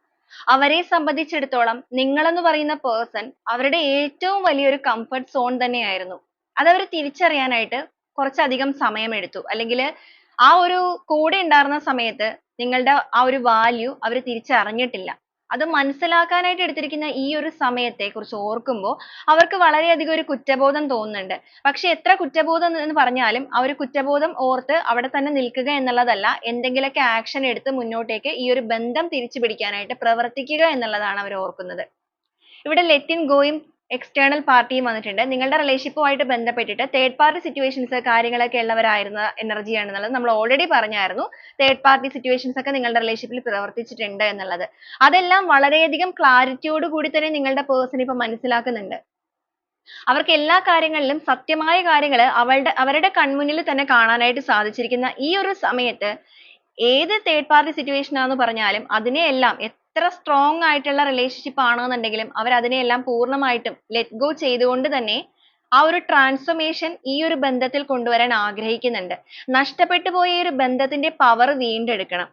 അവരെ സംബന്ധിച്ചിടത്തോളം നിങ്ങളെന്ന് പറയുന്ന പേഴ്സൺ അവരുടെ ഏറ്റവും വലിയൊരു കംഫർട്ട് സോൺ തന്നെയായിരുന്നു. അതവർ തിരിച്ചറിയാനായിട്ട് കുറച്ചധികം സമയമെടുത്തു. അല്ലെങ്കിൽ ആ ഒരു കൂടെ ഉണ്ടായിരുന്ന സമയത്ത് നിങ്ങളുടെ ആ ഒരു വാല്യൂ അവർ തിരിച്ചറിഞ്ഞിട്ടില്ല. അത് മനസ്സിലാക്കാനായിട്ട് എടുത്തിരിക്കുന്ന ഈ ഒരു സമയത്തെ കുറിച്ച് ഓർക്കുമ്പോൾ അവർക്ക് വളരെയധികം ഒരു കുറ്റബോധം തോന്നുന്നുണ്ട്. പക്ഷെ എത്ര കുറ്റബോധം എന്ന് പറഞ്ഞാലും ആ ഒരു കുറ്റബോധം ഓർത്ത് അവിടെ തന്നെ നിൽക്കുക എന്നുള്ളതല്ല എന്തെങ്കിലുമൊക്കെ ആക്ഷൻ എടുത്ത് മുന്നോട്ടേക്ക് ഈ ഒരു ബന്ധം തിരിച്ചു പിടിക്കാനായിട്ട് പ്രവർത്തിക്കുക എന്നുള്ളതാണ് അവർ ഓർക്കുന്നത്. ഇവിടെ ലെറ്റിൻ ഗോയും എക്സ്റ്റേണൽ പാർട്ടിയും വന്നിട്ടുണ്ട്. നിങ്ങളുടെ റിലേഷൻഷിപ്പുമായിട്ട് ബന്ധപ്പെട്ടിട്ട് തേർഡ് പാർട്ടി സിറ്റുവേഷൻസ് കാര്യങ്ങളൊക്കെ ഉള്ളവരായിരുന്ന എനർജി ആണെന്നുള്ളത് നമ്മൾ ഓൾറെഡി പറഞ്ഞായിരുന്നു. തേർഡ് പാർട്ടി സിറ്റുവേഷൻസ് ഒക്കെ നിങ്ങളുടെ റിലേഷൻഷിപ്പിൽ പ്രവർത്തിച്ചിട്ടുണ്ട് എന്നുള്ളത്. അതെല്ലാം വളരെയധികം ക്ലാരിറ്റിയോട് കൂടി തന്നെ നിങ്ങളുടെ പേഴ്സൺ ഇപ്പൊ മനസ്സിലാക്കുന്നുണ്ട്. അവർക്ക് എല്ലാ കാര്യങ്ങളിലും സത്യമായ കാര്യങ്ങൾ അവളുടെ അവരുടെ കൺമുന്നിൽ തന്നെ കാണാനായിട്ട് സാധിച്ചിരിക്കുന്ന ഈ ഒരു സമയത്ത് ഏത് തേർഡ് പാർട്ടി സിറ്റുവേഷൻ ആണെന്ന് പറഞ്ഞാലും അതിനെയെല്ലാം എത്ര സ്ട്രോങ് ആയിട്ടുള്ള റിലേഷൻഷിപ്പ് ആണെന്നുണ്ടെങ്കിലും അവർ അതിനെയെല്ലാം പൂർണമായിട്ടും ലെറ്റ് ഗോ ചെയ്തുകൊണ്ട് തന്നെ ആ ഒരു ട്രാൻസ്ഫോർമേഷൻ ഈ ഒരു ബന്ധത്തിൽ കൊണ്ടുവരാൻ ആഗ്രഹിക്കുന്നുണ്ട്. നഷ്ടപ്പെട്ടു പോയ ഒരു ബന്ധത്തിന്റെ പവർ വീണ്ടെടുക്കണം.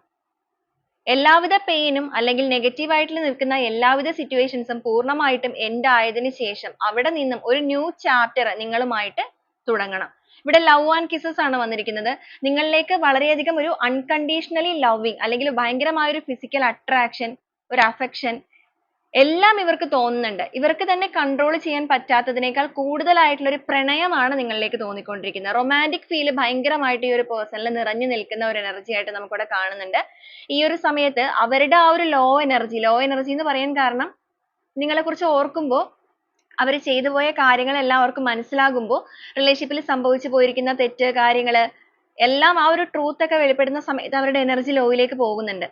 എല്ലാവിധ പെയിനും അല്ലെങ്കിൽ നെഗറ്റീവ് ആയിട്ട് നിൽക്കുന്ന എല്ലാവിധ സിറ്റുവേഷൻസും പൂർണമായിട്ടും എൻഡ് ആയതിനു ശേഷം അവിടെ നിന്നും ഒരു ന്യൂ ചാപ്റ്റർ നിങ്ങളുമായിട്ട് തുടങ്ങണം. ഇവിടെ ലവ് ആൻഡ് കിസസ് ആണ് വന്നിരിക്കുന്നത്. നിങ്ങളിലേക്ക് വളരെയധികം ഒരു അൺകണ്ടീഷണലി ലവിങ് അല്ലെങ്കിൽ ഭയങ്കരമായ ഒരു ഫിസിക്കൽ അട്രാക്ഷൻ ഒരു അഫെക്ഷൻ എല്ലാം ഇവർക്ക് തോന്നുന്നുണ്ട്. ഇവർക്ക് തന്നെ കൺട്രോൾ ചെയ്യാൻ പറ്റാത്തതിനേക്കാൾ കൂടുതലായിട്ടുള്ള ഒരു പ്രണയമാണ് നിങ്ങളിലേക്ക് തോന്നിക്കൊണ്ടിരിക്കുന്നത്. റൊമാന്റിക് ഫീൽ ഭയങ്കരമായിട്ട് ഈ ഒരു പേഴ്സണിൽ നിറഞ്ഞു നിൽക്കുന്ന ഒരു എനർജി ആയിട്ട് നമുക്കിവിടെ കാണുന്നുണ്ട്. ഈ ഒരു സമയത്ത് അവരുടെ ആ ഒരു ലോ എനർജി ലോ എനർജി എന്ന് പറയാൻ കാരണം നിങ്ങളെ കുറിച്ച് ഓർക്കുമ്പോൾ അവർ ചെയ്തു പോയ കാര്യങ്ങളെല്ലാം അവർക്ക് മനസ്സിലാകുമ്പോൾ റിലേഷൻഷിപ്പിൽ സംഭവിച്ചു പോയിരിക്കുന്ന തെറ്റ് കാര്യങ്ങൾ എല്ലാം ആ ഒരു ട്രൂത്ത് ഒക്കെ വെളിപ്പെടുന്ന സമയത്ത് അവരുടെ എനർജി ലോയിലേക്ക് പോകുന്നുണ്ട്.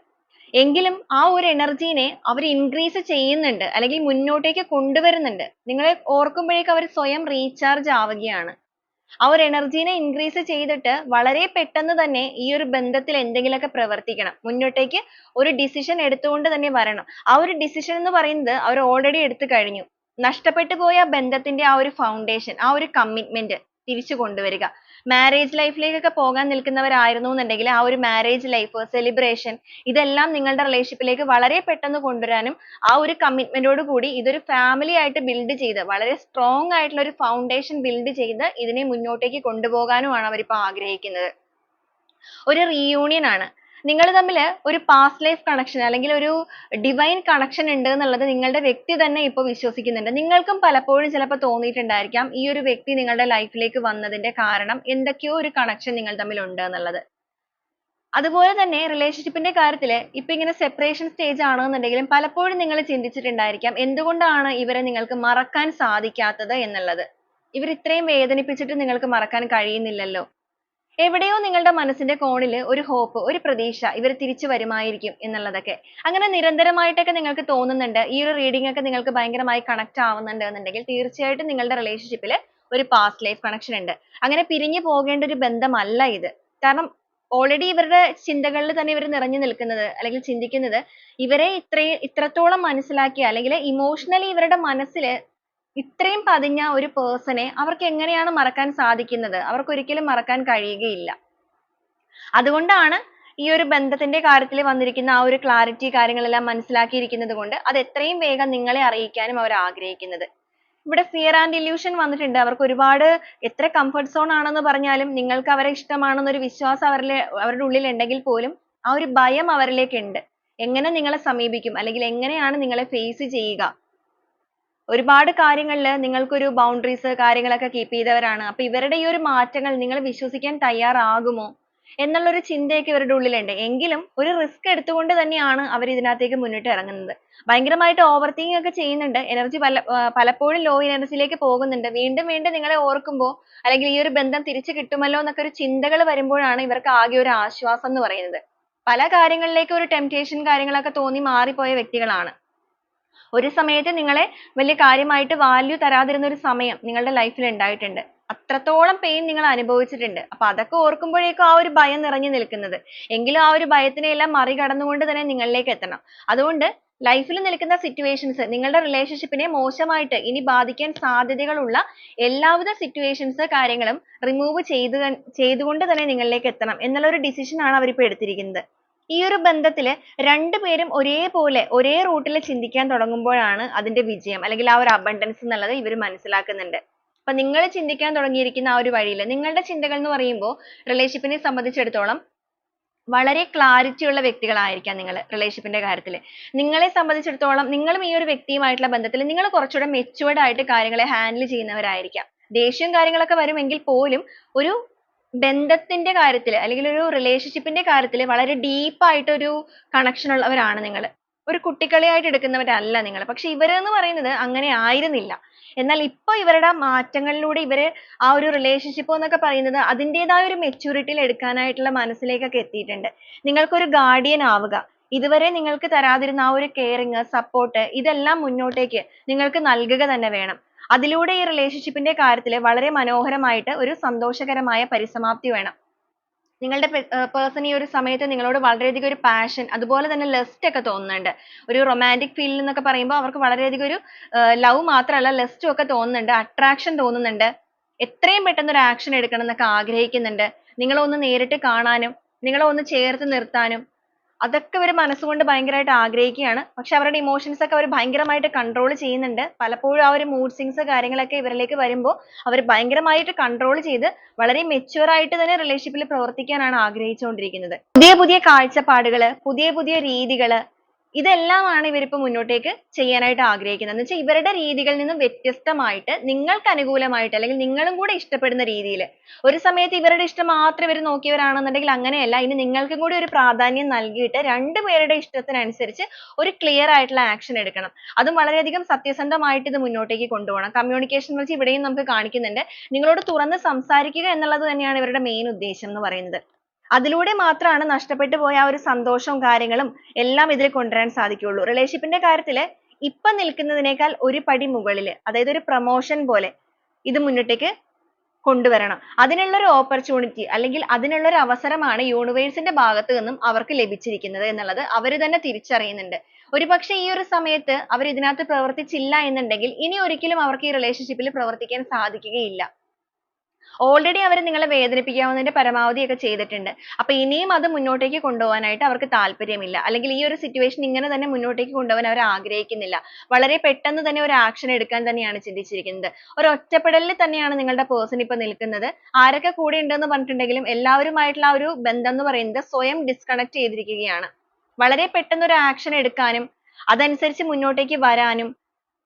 എങ്കിലും ആ ഒരു എനർജീനെ അവർ ഇൻക്രീസ് ചെയ്യുന്നുണ്ട്. അല്ലെങ്കിൽ മുന്നോട്ടേക്ക് കൊണ്ടുവരുന്നുണ്ട്. നിങ്ങളെ ഓർക്കുമ്പോഴേക്കും അവർ സ്വയം റീചാർജ് ആവുകയാണ്. ആ ഒരു എനർജീനെ ഇൻക്രീസ് ചെയ്തിട്ട് വളരെ പെട്ടെന്ന് തന്നെ ഈ ഒരു ബന്ധത്തിൽ എന്തെങ്കിലുമൊക്കെ പ്രവർത്തിക്കണം. മുന്നോട്ടേക്ക് ഒരു ഡിസിഷൻ എടുത്തുകൊണ്ട് തന്നെ വരണം. ആ ഒരു ഡിസിഷൻ എന്ന് പറയുന്നത് അവർ ഓൾറെഡി എടുത്തു കഴിഞ്ഞു. നഷ്ടപ്പെട്ടു പോയ ബന്ധത്തിന്റെ ആ ഒരു ഫൗണ്ടേഷൻ ആ ഒരു കമ്മിറ്റ്മെന്റ് തിരിച്ചു കൊണ്ടുവരിക. മാരേജ് ലൈഫിലേക്കൊക്കെ പോകാൻ നിൽക്കുന്നവരായിരുന്നു എന്നുണ്ടെങ്കിൽ ആ ഒരു മാരേജ് ലൈഫ് സെലിബ്രേഷൻ ഇതെല്ലാം നിങ്ങളുടെ റിലേഷൻഷിപ്പിലേക്ക് വളരെ പെട്ടെന്ന് കൊണ്ടുവരാനും ആ ഒരു കമ്മിറ്റ്മെന്റോട് കൂടി ഇതൊരു ഫാമിലി ആയിട്ട് ബിൽഡ് ചെയ്ത് വളരെ സ്ട്രോങ് ആയിട്ടുള്ള ഒരു ഫൗണ്ടേഷൻ ബിൽഡ് ചെയ്ത് ഇതിനെ മുന്നോട്ടേക്ക് കൊണ്ടുപോകാനുമാണ് അവരിപ്പോൾ ആഗ്രഹിക്കുന്നത്. ഒരു റീയൂണിയൻ ആണ്. നിങ്ങൾ തമ്മിൽ ഒരു പാസ്റ്റ് ലൈഫ് കണക്ഷൻ അല്ലെങ്കിൽ ഒരു ഡിവൈൻ കണക്ഷൻ ഉണ്ട് എന്നുള്ളത് നിങ്ങളുടെ വ്യക്തി തന്നെ ഇപ്പോൾ വിശ്വസിക്കുന്നുണ്ട്. നിങ്ങൾക്കും പലപ്പോഴും ചിലപ്പോൾ തോന്നിയിട്ടുണ്ടായിരിക്കാം ഈ ഒരു വ്യക്തി നിങ്ങളുടെ ലൈഫിലേക്ക് വന്നതിന്റെ കാരണം എന്തൊക്കെയോ ഒരു കണക്ഷൻ നിങ്ങൾ തമ്മിൽ ഉണ്ട് എന്നുള്ളത്. അതുപോലെ തന്നെ റിലേഷൻഷിപ്പിന്റെ കാര്യത്തിൽ ഇപ്പൊ ഇങ്ങനെ സെപ്പറേഷൻ സ്റ്റേജ് ആണെന്നുണ്ടെങ്കിലും പലപ്പോഴും നിങ്ങൾ ചിന്തിച്ചിട്ടുണ്ടായിരിക്കാം എന്തുകൊണ്ടാണ് ഇവരെ നിങ്ങൾക്ക് മറക്കാൻ സാധിക്കാത്തത് എന്നുള്ളത്. ഇവർ ഇത്രയും വേദനിപ്പിച്ചിട്ട് നിങ്ങൾക്ക് മറക്കാൻ കഴിയുന്നില്ലല്ലോ. എവിടെയോ നിങ്ങളുടെ മനസ്സിന്റെ കോണിൽ ഒരു hope ഒരു പ്രതീക്ഷ ഇവർ തിരിച്ചു വരുമായിരിക്കും എന്നുള്ളതൊക്കെ. അങ്ങനെ നിരന്തരമായിട്ടൊക്കെ നിങ്ങൾക്ക് തോന്നുന്നുണ്ട് ഈ ഒരു reading ഒക്കെ നിങ്ങൾക്ക് ഭയങ്കരമായി കണക്ട് ആവുന്നുണ്ട് എന്നുണ്ടെങ്കിൽ തീർച്ചയായിട്ടും നിങ്ങളുടെ relationship ൽ ഒരു past life connection ഉണ്ട്. അങ്ങനെ പിരിഞ്ഞു പോകേണ്ട ഒരു ബന്ധമല്ല ഇത്. കാരണം ഓൾറെഡി ഇവരുടെ ചിന്തകളിൽ തന്നെ ഇവർ നിറഞ്ഞു നിൽക്കുന്നത് അല്ലെങ്കിൽ ചിന്തിക്കുന്നത് ഇവരെ ഇത്രയും ഇത്രത്തോളം മനസ്സിലാക്കിയ അല്ലെങ്കിൽ ഇമോഷണലി ഇവരുടെ മനസ്സിൽ ഇത്രയും പതിഞ്ഞ ഒരു person നെ അവർക്ക് എങ്ങനെയാണ് മറക്കാൻ സാധിക്കുന്നത്? അവർക്ക് ഒരിക്കലും മറക്കാൻ കഴിയുകയില്ല. അതുകൊണ്ടാണ് ഈ ഒരു ബന്ധത്തിന്റെ കാര്യത്തിൽ വന്നിരിക്കുന്ന ആ ഒരു clarity കാര്യങ്ങളെല്ലാം മനസ്സിലാക്കിയിരിക്കുന്നത് കൊണ്ട് അത് എത്രയും വേഗം നിങ്ങളെ അറിയിക്കാനും അവർ ആഗ്രഹിക്കുന്നത്. ഇവിടെ fear and illusion വന്നിട്ടുണ്ട്. അവർക്ക് ഒരുപാട് എത്ര comfort zone ആണെന്ന് പറഞ്ഞാലും നിങ്ങൾക്ക് അവരെ ഇഷ്ടമാണെന്നൊരു വിശ്വാസം അവരിലെ അവരുടെ ഉള്ളിൽ ഉണ്ടെങ്കിൽ പോലും ആ ഒരു ഭയം അവരിലേക്ക് ഉണ്ട്. എങ്ങനെ നിങ്ങളെ സമീപിക്കും? അല്ലെങ്കിൽ എങ്ങനെയാണ് നിങ്ങളെ face ചെയ്യുക? ഒരുപാട് കാര്യങ്ങളിൽ നിങ്ങൾക്കൊരു ബൗണ്ടറീസ് കാര്യങ്ങളൊക്കെ കീപ്പ് ചെയ്തവരാണ്. അപ്പൊ ഇവരുടെ ഈ ഒരു മാറ്റങ്ങൾ നിങ്ങൾ വിശ്വസിക്കാൻ തയ്യാറാകുമോ എന്നുള്ളൊരു ചിന്തയൊക്കെ ഇവരുടെ ഉള്ളിലുണ്ട്. എങ്കിലും ഒരു റിസ്ക് എടുത്തുകൊണ്ട് തന്നെയാണ് അവർ ഇതിനകത്തേക്ക് മുന്നിട്ട് ഇറങ്ങുന്നത്. ഭയങ്കരമായിട്ട് ഓവർ തിങ്കിങ് ഒക്കെ ചെയ്യുന്നുണ്ട്. എനർജി പല പലപ്പോഴും ലോ എനർജിയിലേക്ക് ലേക്ക് പോകുന്നുണ്ട്. വീണ്ടും വീണ്ടും നിങ്ങളെ ഓർക്കുമ്പോൾ അല്ലെങ്കിൽ ഈ ഒരു ബന്ധം തിരിച്ചു കിട്ടുമല്ലോ എന്നൊക്കെ ഒരു ചിന്തകൾ വരുമ്പോഴാണ് ഇവർക്ക് ആകെ ഒരു ആശ്വാസം എന്ന് പറയുന്നത്. പല കാര്യങ്ങളിലേക്ക് ഒരു ടെംപ്റ്റേഷൻ കാര്യങ്ങളൊക്കെ തോന്നി മാറിപ്പോയ വ്യക്തികളാണ്. ഒരു സമയത്ത് നിങ്ങളെ വലിയ കാര്യമായിട്ട് വാല്യൂ തരാതിരുന്ന ഒരു സമയം നിങ്ങളുടെ ലൈഫിൽ ഉണ്ടായിട്ടുണ്ട് അത്രത്തോളം പെയിൻ നിങ്ങൾ അനുഭവിച്ചിട്ടുണ്ട്. അപ്പൊ അതൊക്കെ ഓർക്കുമ്പോഴേക്കും ആ ഒരു ഭയം നിറഞ്ഞു നിൽക്കുന്നത്. എങ്കിലും ആ ഒരു ഭയത്തിനെ എല്ലാം മറികടന്നുകൊണ്ട് തന്നെ നിങ്ങളിലേക്ക് എത്തണം. അതുകൊണ്ട് ലൈഫിൽ നിൽക്കുന്ന സിറ്റുവേഷൻസ് നിങ്ങളുടെ റിലേഷൻഷിപ്പിനെ മോശമായിട്ട് ഇനി ബാധിക്കാൻ സാധ്യതകളുള്ള എല്ലാവിധ സിറ്റുവേഷൻസ് കാര്യങ്ങളും റിമൂവ് ചെയ്തു ചെയ്തുകൊണ്ട് തന്നെ നിങ്ങളിലേക്ക് എത്തണം. എന്നുള്ള ഒരു ഡിസിഷൻ ആണ് അവർ ഇപ്പോൾ എടുത്തിരിക്കുന്നത്. ഈ ഒരു ബന്ധത്തിൽ രണ്ടുപേരും ഒരേപോലെ ഒരേ റൂട്ടിൽ ചിന്തിക്കാൻ തുടങ്ങുമ്പോഴാണ് അതിന്റെ വിജയം അല്ലെങ്കിൽ ആ ഒരു abundance എന്നുള്ളത് ഇവർ മനസ്സിലാക്കുന്നുണ്ട്. അപ്പൊ നിങ്ങൾ ചിന്തിക്കാൻ തുടങ്ങിയിരിക്കുന്ന ആ ഒരു വഴിയിൽ നിങ്ങളുടെ ചിന്തകൾ എന്ന് പറയുമ്പോൾ റിലേഷൻഷിപ്പിനെ സംബന്ധിച്ചിടത്തോളം വളരെ ക്ലാരിറ്റി ഉള്ള വ്യക്തികളായിരിക്കാം നിങ്ങൾ റിലേഷൻഷിപ്പിന്റെ ന്റെ കാര്യത്തിൽ നിങ്ങളെ സംബന്ധിച്ചിടത്തോളം നിങ്ങളും ഈ ഒരു വ്യക്തിയുമായിട്ടുള്ള ബന്ധത്തിൽ നിങ്ങൾ കുറച്ചുകൂടെ matured ആയിട്ട് കാര്യങ്ങളെ ഹാൻഡിൽ ചെയ്യുന്നവരായിരിക്കാം. ദേഷ്യവും കാര്യങ്ങളൊക്കെ വരുമെങ്കിൽ പോലും ഒരു ബന്ധത്തിന്റെ കാര്യത്തിൽ അല്ലെങ്കിൽ ഒരു റിലേഷൻഷിപ്പിന്റെ ന്റെ കാര്യത്തിൽ വളരെ ആയിട്ട് ഒരു connection ഉള്ളവരാണ് നിങ്ങൾ ഒരു കുട്ടിക്കളിയായിട്ട് എടുക്കുന്നവരല്ല നിങ്ങൾ പക്ഷെ ഇവരെന്ന് പറയുന്നത് അങ്ങനെ ആയിരുന്നില്ല. എന്നാൽ ഇപ്പൊ ഇവരുടെ മാറ്റങ്ങളിലൂടെ ഇവർ ആ ഒരു റിലേഷൻഷിപ്പ് എന്നൊക്കെ പറയുന്നത് അതിന്റേതായ ഒരു മെച്യൂരിറ്റിയിൽ എടുക്കാനായിട്ടുള്ള മനസ്സിലേക്കൊക്കെ എത്തിയിട്ടുണ്ട്. നിങ്ങൾക്കൊരു ഗാർഡിയൻ ആവുക. ഇതുവരെ നിങ്ങൾക്ക് തരാതിരുന്ന ആ ഒരു കെയറിങ് സപ്പോർട്ട് ഇതെല്ലാം മുന്നോട്ടേക്ക് നിങ്ങൾക്ക് നൽകുക തന്നെ വേണം. അതിലൂടെ ഈ റിലേഷൻഷിപ്പിന്റെ ന്റെ കാര്യത്തിൽ വളരെ മനോഹരമായിട്ട് ഒരു സന്തോഷകരമായ പരിസമാപ്തി വേണം. നിങ്ങളുടെ പേഴ്സൺ ഈ ഒരു സമയത്ത് നിങ്ങളോട് വളരെയധികം ഒരു പാഷൻ അതുപോലെ തന്നെ lust ഒക്കെ തോന്നുന്നുണ്ട്. ഒരു romantic feel എന്നൊക്കെ പറയുമ്പോൾ അവർക്ക് വളരെയധികം ഒരു ലവ് മാത്രമല്ല lust ഒക്കെ തോന്നുന്നുണ്ട് attraction തോന്നുന്നുണ്ട്. എത്രയും പെട്ടെന്ന് ഒരു ആക്ഷൻ എടുക്കണം എന്നൊക്കെ ആഗ്രഹിക്കുന്നുണ്ട്. നിങ്ങളെ ഒന്ന് നേരിട്ട് കാണാനും നിങ്ങളെ ഒന്ന് ചേർത്ത് നിർത്താനും അതൊക്കെ ഇവർ മനസ്സുകൊണ്ട് ഭയങ്കരമായിട്ട് ആഗ്രഹിക്കുകയാണ്. പക്ഷെ അവരുടെ emotions ഒക്കെ അവർ ഭയങ്കരമായിട്ട് control ചെയ്യുന്നുണ്ട്. പലപ്പോഴും ആ ഒരു mood swings കാര്യങ്ങളൊക്കെ ഇവരിലേക്ക് വരുമ്പോൾ അവർ ഭയങ്കരമായിട്ട് control ചെയ്ത് വളരെ mature ആയിട്ട് തന്നെ relationship ൽ പ്രവർത്തിക്കാനാണ് ആഗ്രഹിച്ചുകൊണ്ടിരിക്കുന്നത്. പുതിയ പുതിയ കാഴ്ചപ്പാടുകൾ പുതിയ പുതിയ രീതികൾ ഇതെല്ലാമാണ് ഇവരിപ്പോ മുന്നോട്ടേക്ക് ചെയ്യാനായിട്ട് ആഗ്രഹിക്കുന്നത്. എന്ന് വെച്ചാൽ ഇവരുടെ രീതികളിൽ നിന്നും വ്യത്യസ്തമായിട്ട് നിങ്ങൾക്ക് അനുകൂലമായിട്ട് അല്ലെങ്കിൽ നിങ്ങളും കൂടെ ഇഷ്ടപ്പെടുന്ന രീതിയിൽ ഒരു സമയത്ത് ഇവരുടെ ഇഷ്ടം മാത്രം ഇവർ നോക്കിയവരാണെന്നുണ്ടെങ്കിൽ അങ്ങനെയല്ല. ഇനി നിങ്ങൾക്കും കൂടി ഒരു പ്രാധാന്യം നൽകിയിട്ട് രണ്ടുപേരുടെ ഇഷ്ടത്തിനനുസരിച്ച് ഒരു ക്ലിയർ ആയിട്ടുള്ള ആക്ഷൻ എടുക്കണം. അതും വളരെയധികം സത്യസന്ധമായിട്ട് ഇത് മുന്നോട്ടേക്ക് കൊണ്ടുപോകണം. communication വെച്ച് ഇവിടെയും നമുക്ക് കാണിക്കുന്നുണ്ട്. നിങ്ങളോട് തുറന്ന് സംസാരിക്കുക എന്നുള്ളത് തന്നെയാണ് ഇവരുടെ മെയിൻ ഉദ്ദേശം എന്ന് പറയുന്നത്. അതിലൂടെ മാത്രമാണ് നഷ്ടപ്പെട്ടു പോയ ആ ഒരു സന്തോഷവും കാര്യങ്ങളും എല്ലാം ഇതിൽ കൊണ്ടുവരാൻ സാധിക്കുകയുള്ളൂ. റിലേഷൻഷിപ്പിന്റെ ന്റെ കാര്യത്തിൽ ഇപ്പൊ നിൽക്കുന്നതിനേക്കാൾ ഒരു പടി മുകളിൽ അതായത് ഒരു promotion പോലെ ഇത് മുന്നോട്ടേക്ക് കൊണ്ടുവരണം. അതിനുള്ള ഒരു opportunity അല്ലെങ്കിൽ അതിനുള്ള ഒരു അവസരമാണ് യൂണിവേഴ്സിന്റെ ന്റെ ഭാഗത്ത് നിന്നും അവർക്ക് ലഭിച്ചിരിക്കുന്നത് എന്നുള്ളത് അവർ തന്നെ തിരിച്ചറിയുന്നുണ്ട്. ഒരുപക്ഷേ ഈ ഒരു സമയത്ത് അവർ ഇതിനകത്ത് പ്രവർത്തിച്ചില്ല എന്നുണ്ടെങ്കിൽ ഇനി ഒരിക്കലും അവർക്ക് ഈ റിലേഷൻഷിപ്പിൽ പ്രവർത്തിക്കാൻ സാധിക്കുകയില്ല. Already അവർ നിങ്ങളെ വേദനിപ്പിക്കാവുന്നതിന്റെ പരമാവധി ഒക്കെ ചെയ്തിട്ടുണ്ട്. അപ്പൊ ഇനിയും അത് മുന്നോട്ടേക്ക് കൊണ്ടുപോകാനായിട്ട് അവർക്ക് താല്പര്യമില്ല. അല്ലെങ്കിൽ ഈ ഒരു സിറ്റുവേഷൻ ഇങ്ങനെ തന്നെ മുന്നോട്ടേക്ക് കൊണ്ടുപോകാൻ അവർ ആഗ്രഹിക്കുന്നില്ല. വളരെ പെട്ടെന്ന് തന്നെ ഒരു ആക്ഷൻ എടുക്കാൻ തന്നെയാണ് ചിന്തിച്ചിരിക്കുന്നത്. ഒരു ഒറ്റപ്പെടലിൽ തന്നെയാണ് നിങ്ങളുടെ പേഴ്സൺ ഇപ്പൊ നിൽക്കുന്നത്. ആരൊക്കെ കൂടെ ഉണ്ടെന്ന് പറഞ്ഞിട്ടുണ്ടെങ്കിലും എല്ലാവരുമായിട്ടുള്ള ഒരു ബന്ധം എന്ന് പറയുന്നത് സ്വയം ഡിസ്കണക്ട് ചെയ്തിരിക്കുകയാണ്. വളരെ പെട്ടെന്ന് ഒരു ആക്ഷൻ എടുക്കാനും അതനുസരിച്ച് മുന്നോട്ടേക്ക് വരാനും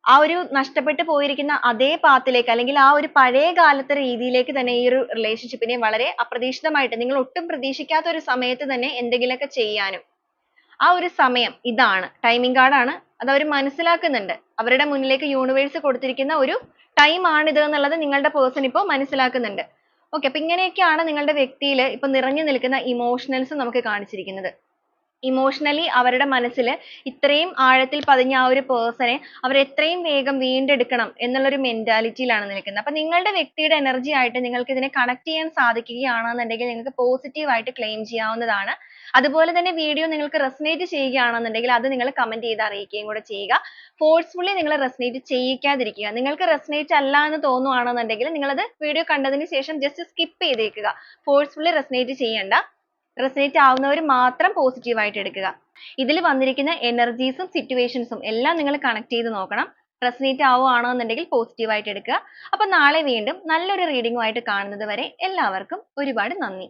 ആ ഒരു നഷ്ടപ്പെട്ടു പോയിരിക്കുന്ന അതേ path ലേക്ക് അല്ലെങ്കിൽ ആ ഒരു പഴയ കാലത്തെ രീതിയിലേക്ക് തന്നെ ഈ ഒരു relationship നെ വളരെ അപ്രതീക്ഷിതമായിട്ട് നിങ്ങൾ ഒട്ടും പ്രതീക്ഷിക്കാത്ത ഒരു സമയത്ത് തന്നെ എന്തെങ്കിലുമൊക്കെ ചെയ്യാനും ആ ഒരു സമയം ഇതാണ് timing card ആണ് അത് അവർ മനസ്സിലാക്കുന്നുണ്ട്. അവരുടെ മുന്നിലേക്ക് universe കൊടുത്തിരിക്കുന്ന ഒരു time ആണിത് എന്നുള്ളത് നിങ്ങളുടെ person ഇപ്പോൾ മനസ്സിലാക്കുന്നുണ്ട്. okay അപ്പൊ ഇങ്ങനെയൊക്കെയാണ് നിങ്ങളുടെ വ്യക്തിയിൽ ഇപ്പൊ നിറഞ്ഞു നിൽക്കുന്ന emotionals നമുക്ക് കാണിച്ചിരിക്കുന്നത്. Emotionally അവരുടെ മനസ്സിൽ ഇത്രയും ആഴത്തിൽ പതിഞ്ഞ ആ ഒരു നെ അവർ എത്രയും വേഗം വീണ്ടെടുക്കണം എന്നുള്ള ഒരു mentality നിൽക്കുന്നത്. അപ്പൊ നിങ്ങളുടെ വ്യക്തിയുടെ എനർജി ആയിട്ട് നിങ്ങൾക്ക് ഇതിനെ കണക്ട് ചെയ്യാൻ സാധിക്കുകയാണെന്നുണ്ടെങ്കിൽ നിങ്ങൾക്ക് positive ആയിട്ട് ക്ലെയിം ചെയ്യാവുന്നതാണ്. അതുപോലെ തന്നെ വീഡിയോ നിങ്ങൾക്ക് resonate ചെയ്യുകയാണെന്നുണ്ടെങ്കിൽ അത് നിങ്ങൾ കമന്റ് ചെയ്ത് അറിയിക്കുകയും കൂടെ ചെയ്യുക. forcefully നിങ്ങൾ resonate ചെയ്യിക്കാതിരിക്കുക. നിങ്ങൾക്ക് resonate അല്ല എന്ന് തോന്നുകയാണെന്നുണ്ടെങ്കിൽ നിങ്ങൾ അത് കണ്ടതിന് ശേഷം ജസ്റ്റ് സ്കിപ്പ് ചെയ്തേക്കുക. forcefully resonate ചെയ്യണ്ട. Resonate ആവുന്നവർ മാത്രം ആയിട്ട് എടുക്കുക. ഇതിൽ വന്നിരിക്കുന്ന situations ഉം എല്ലാം നിങ്ങൾ കണക്ട് ചെയ്ത് നോക്കണം. resonate ആവുകയാണെന്നുണ്ടെങ്കിൽ positive ആയിട്ട് എടുക്കുക. അപ്പോൾ നാളെ വീണ്ടും നല്ലൊരു റീഡിംഗുമായിട്ട് കാണുന്നത് വരെ എല്ലാവർക്കും ഒരുപാട് നന്ദി.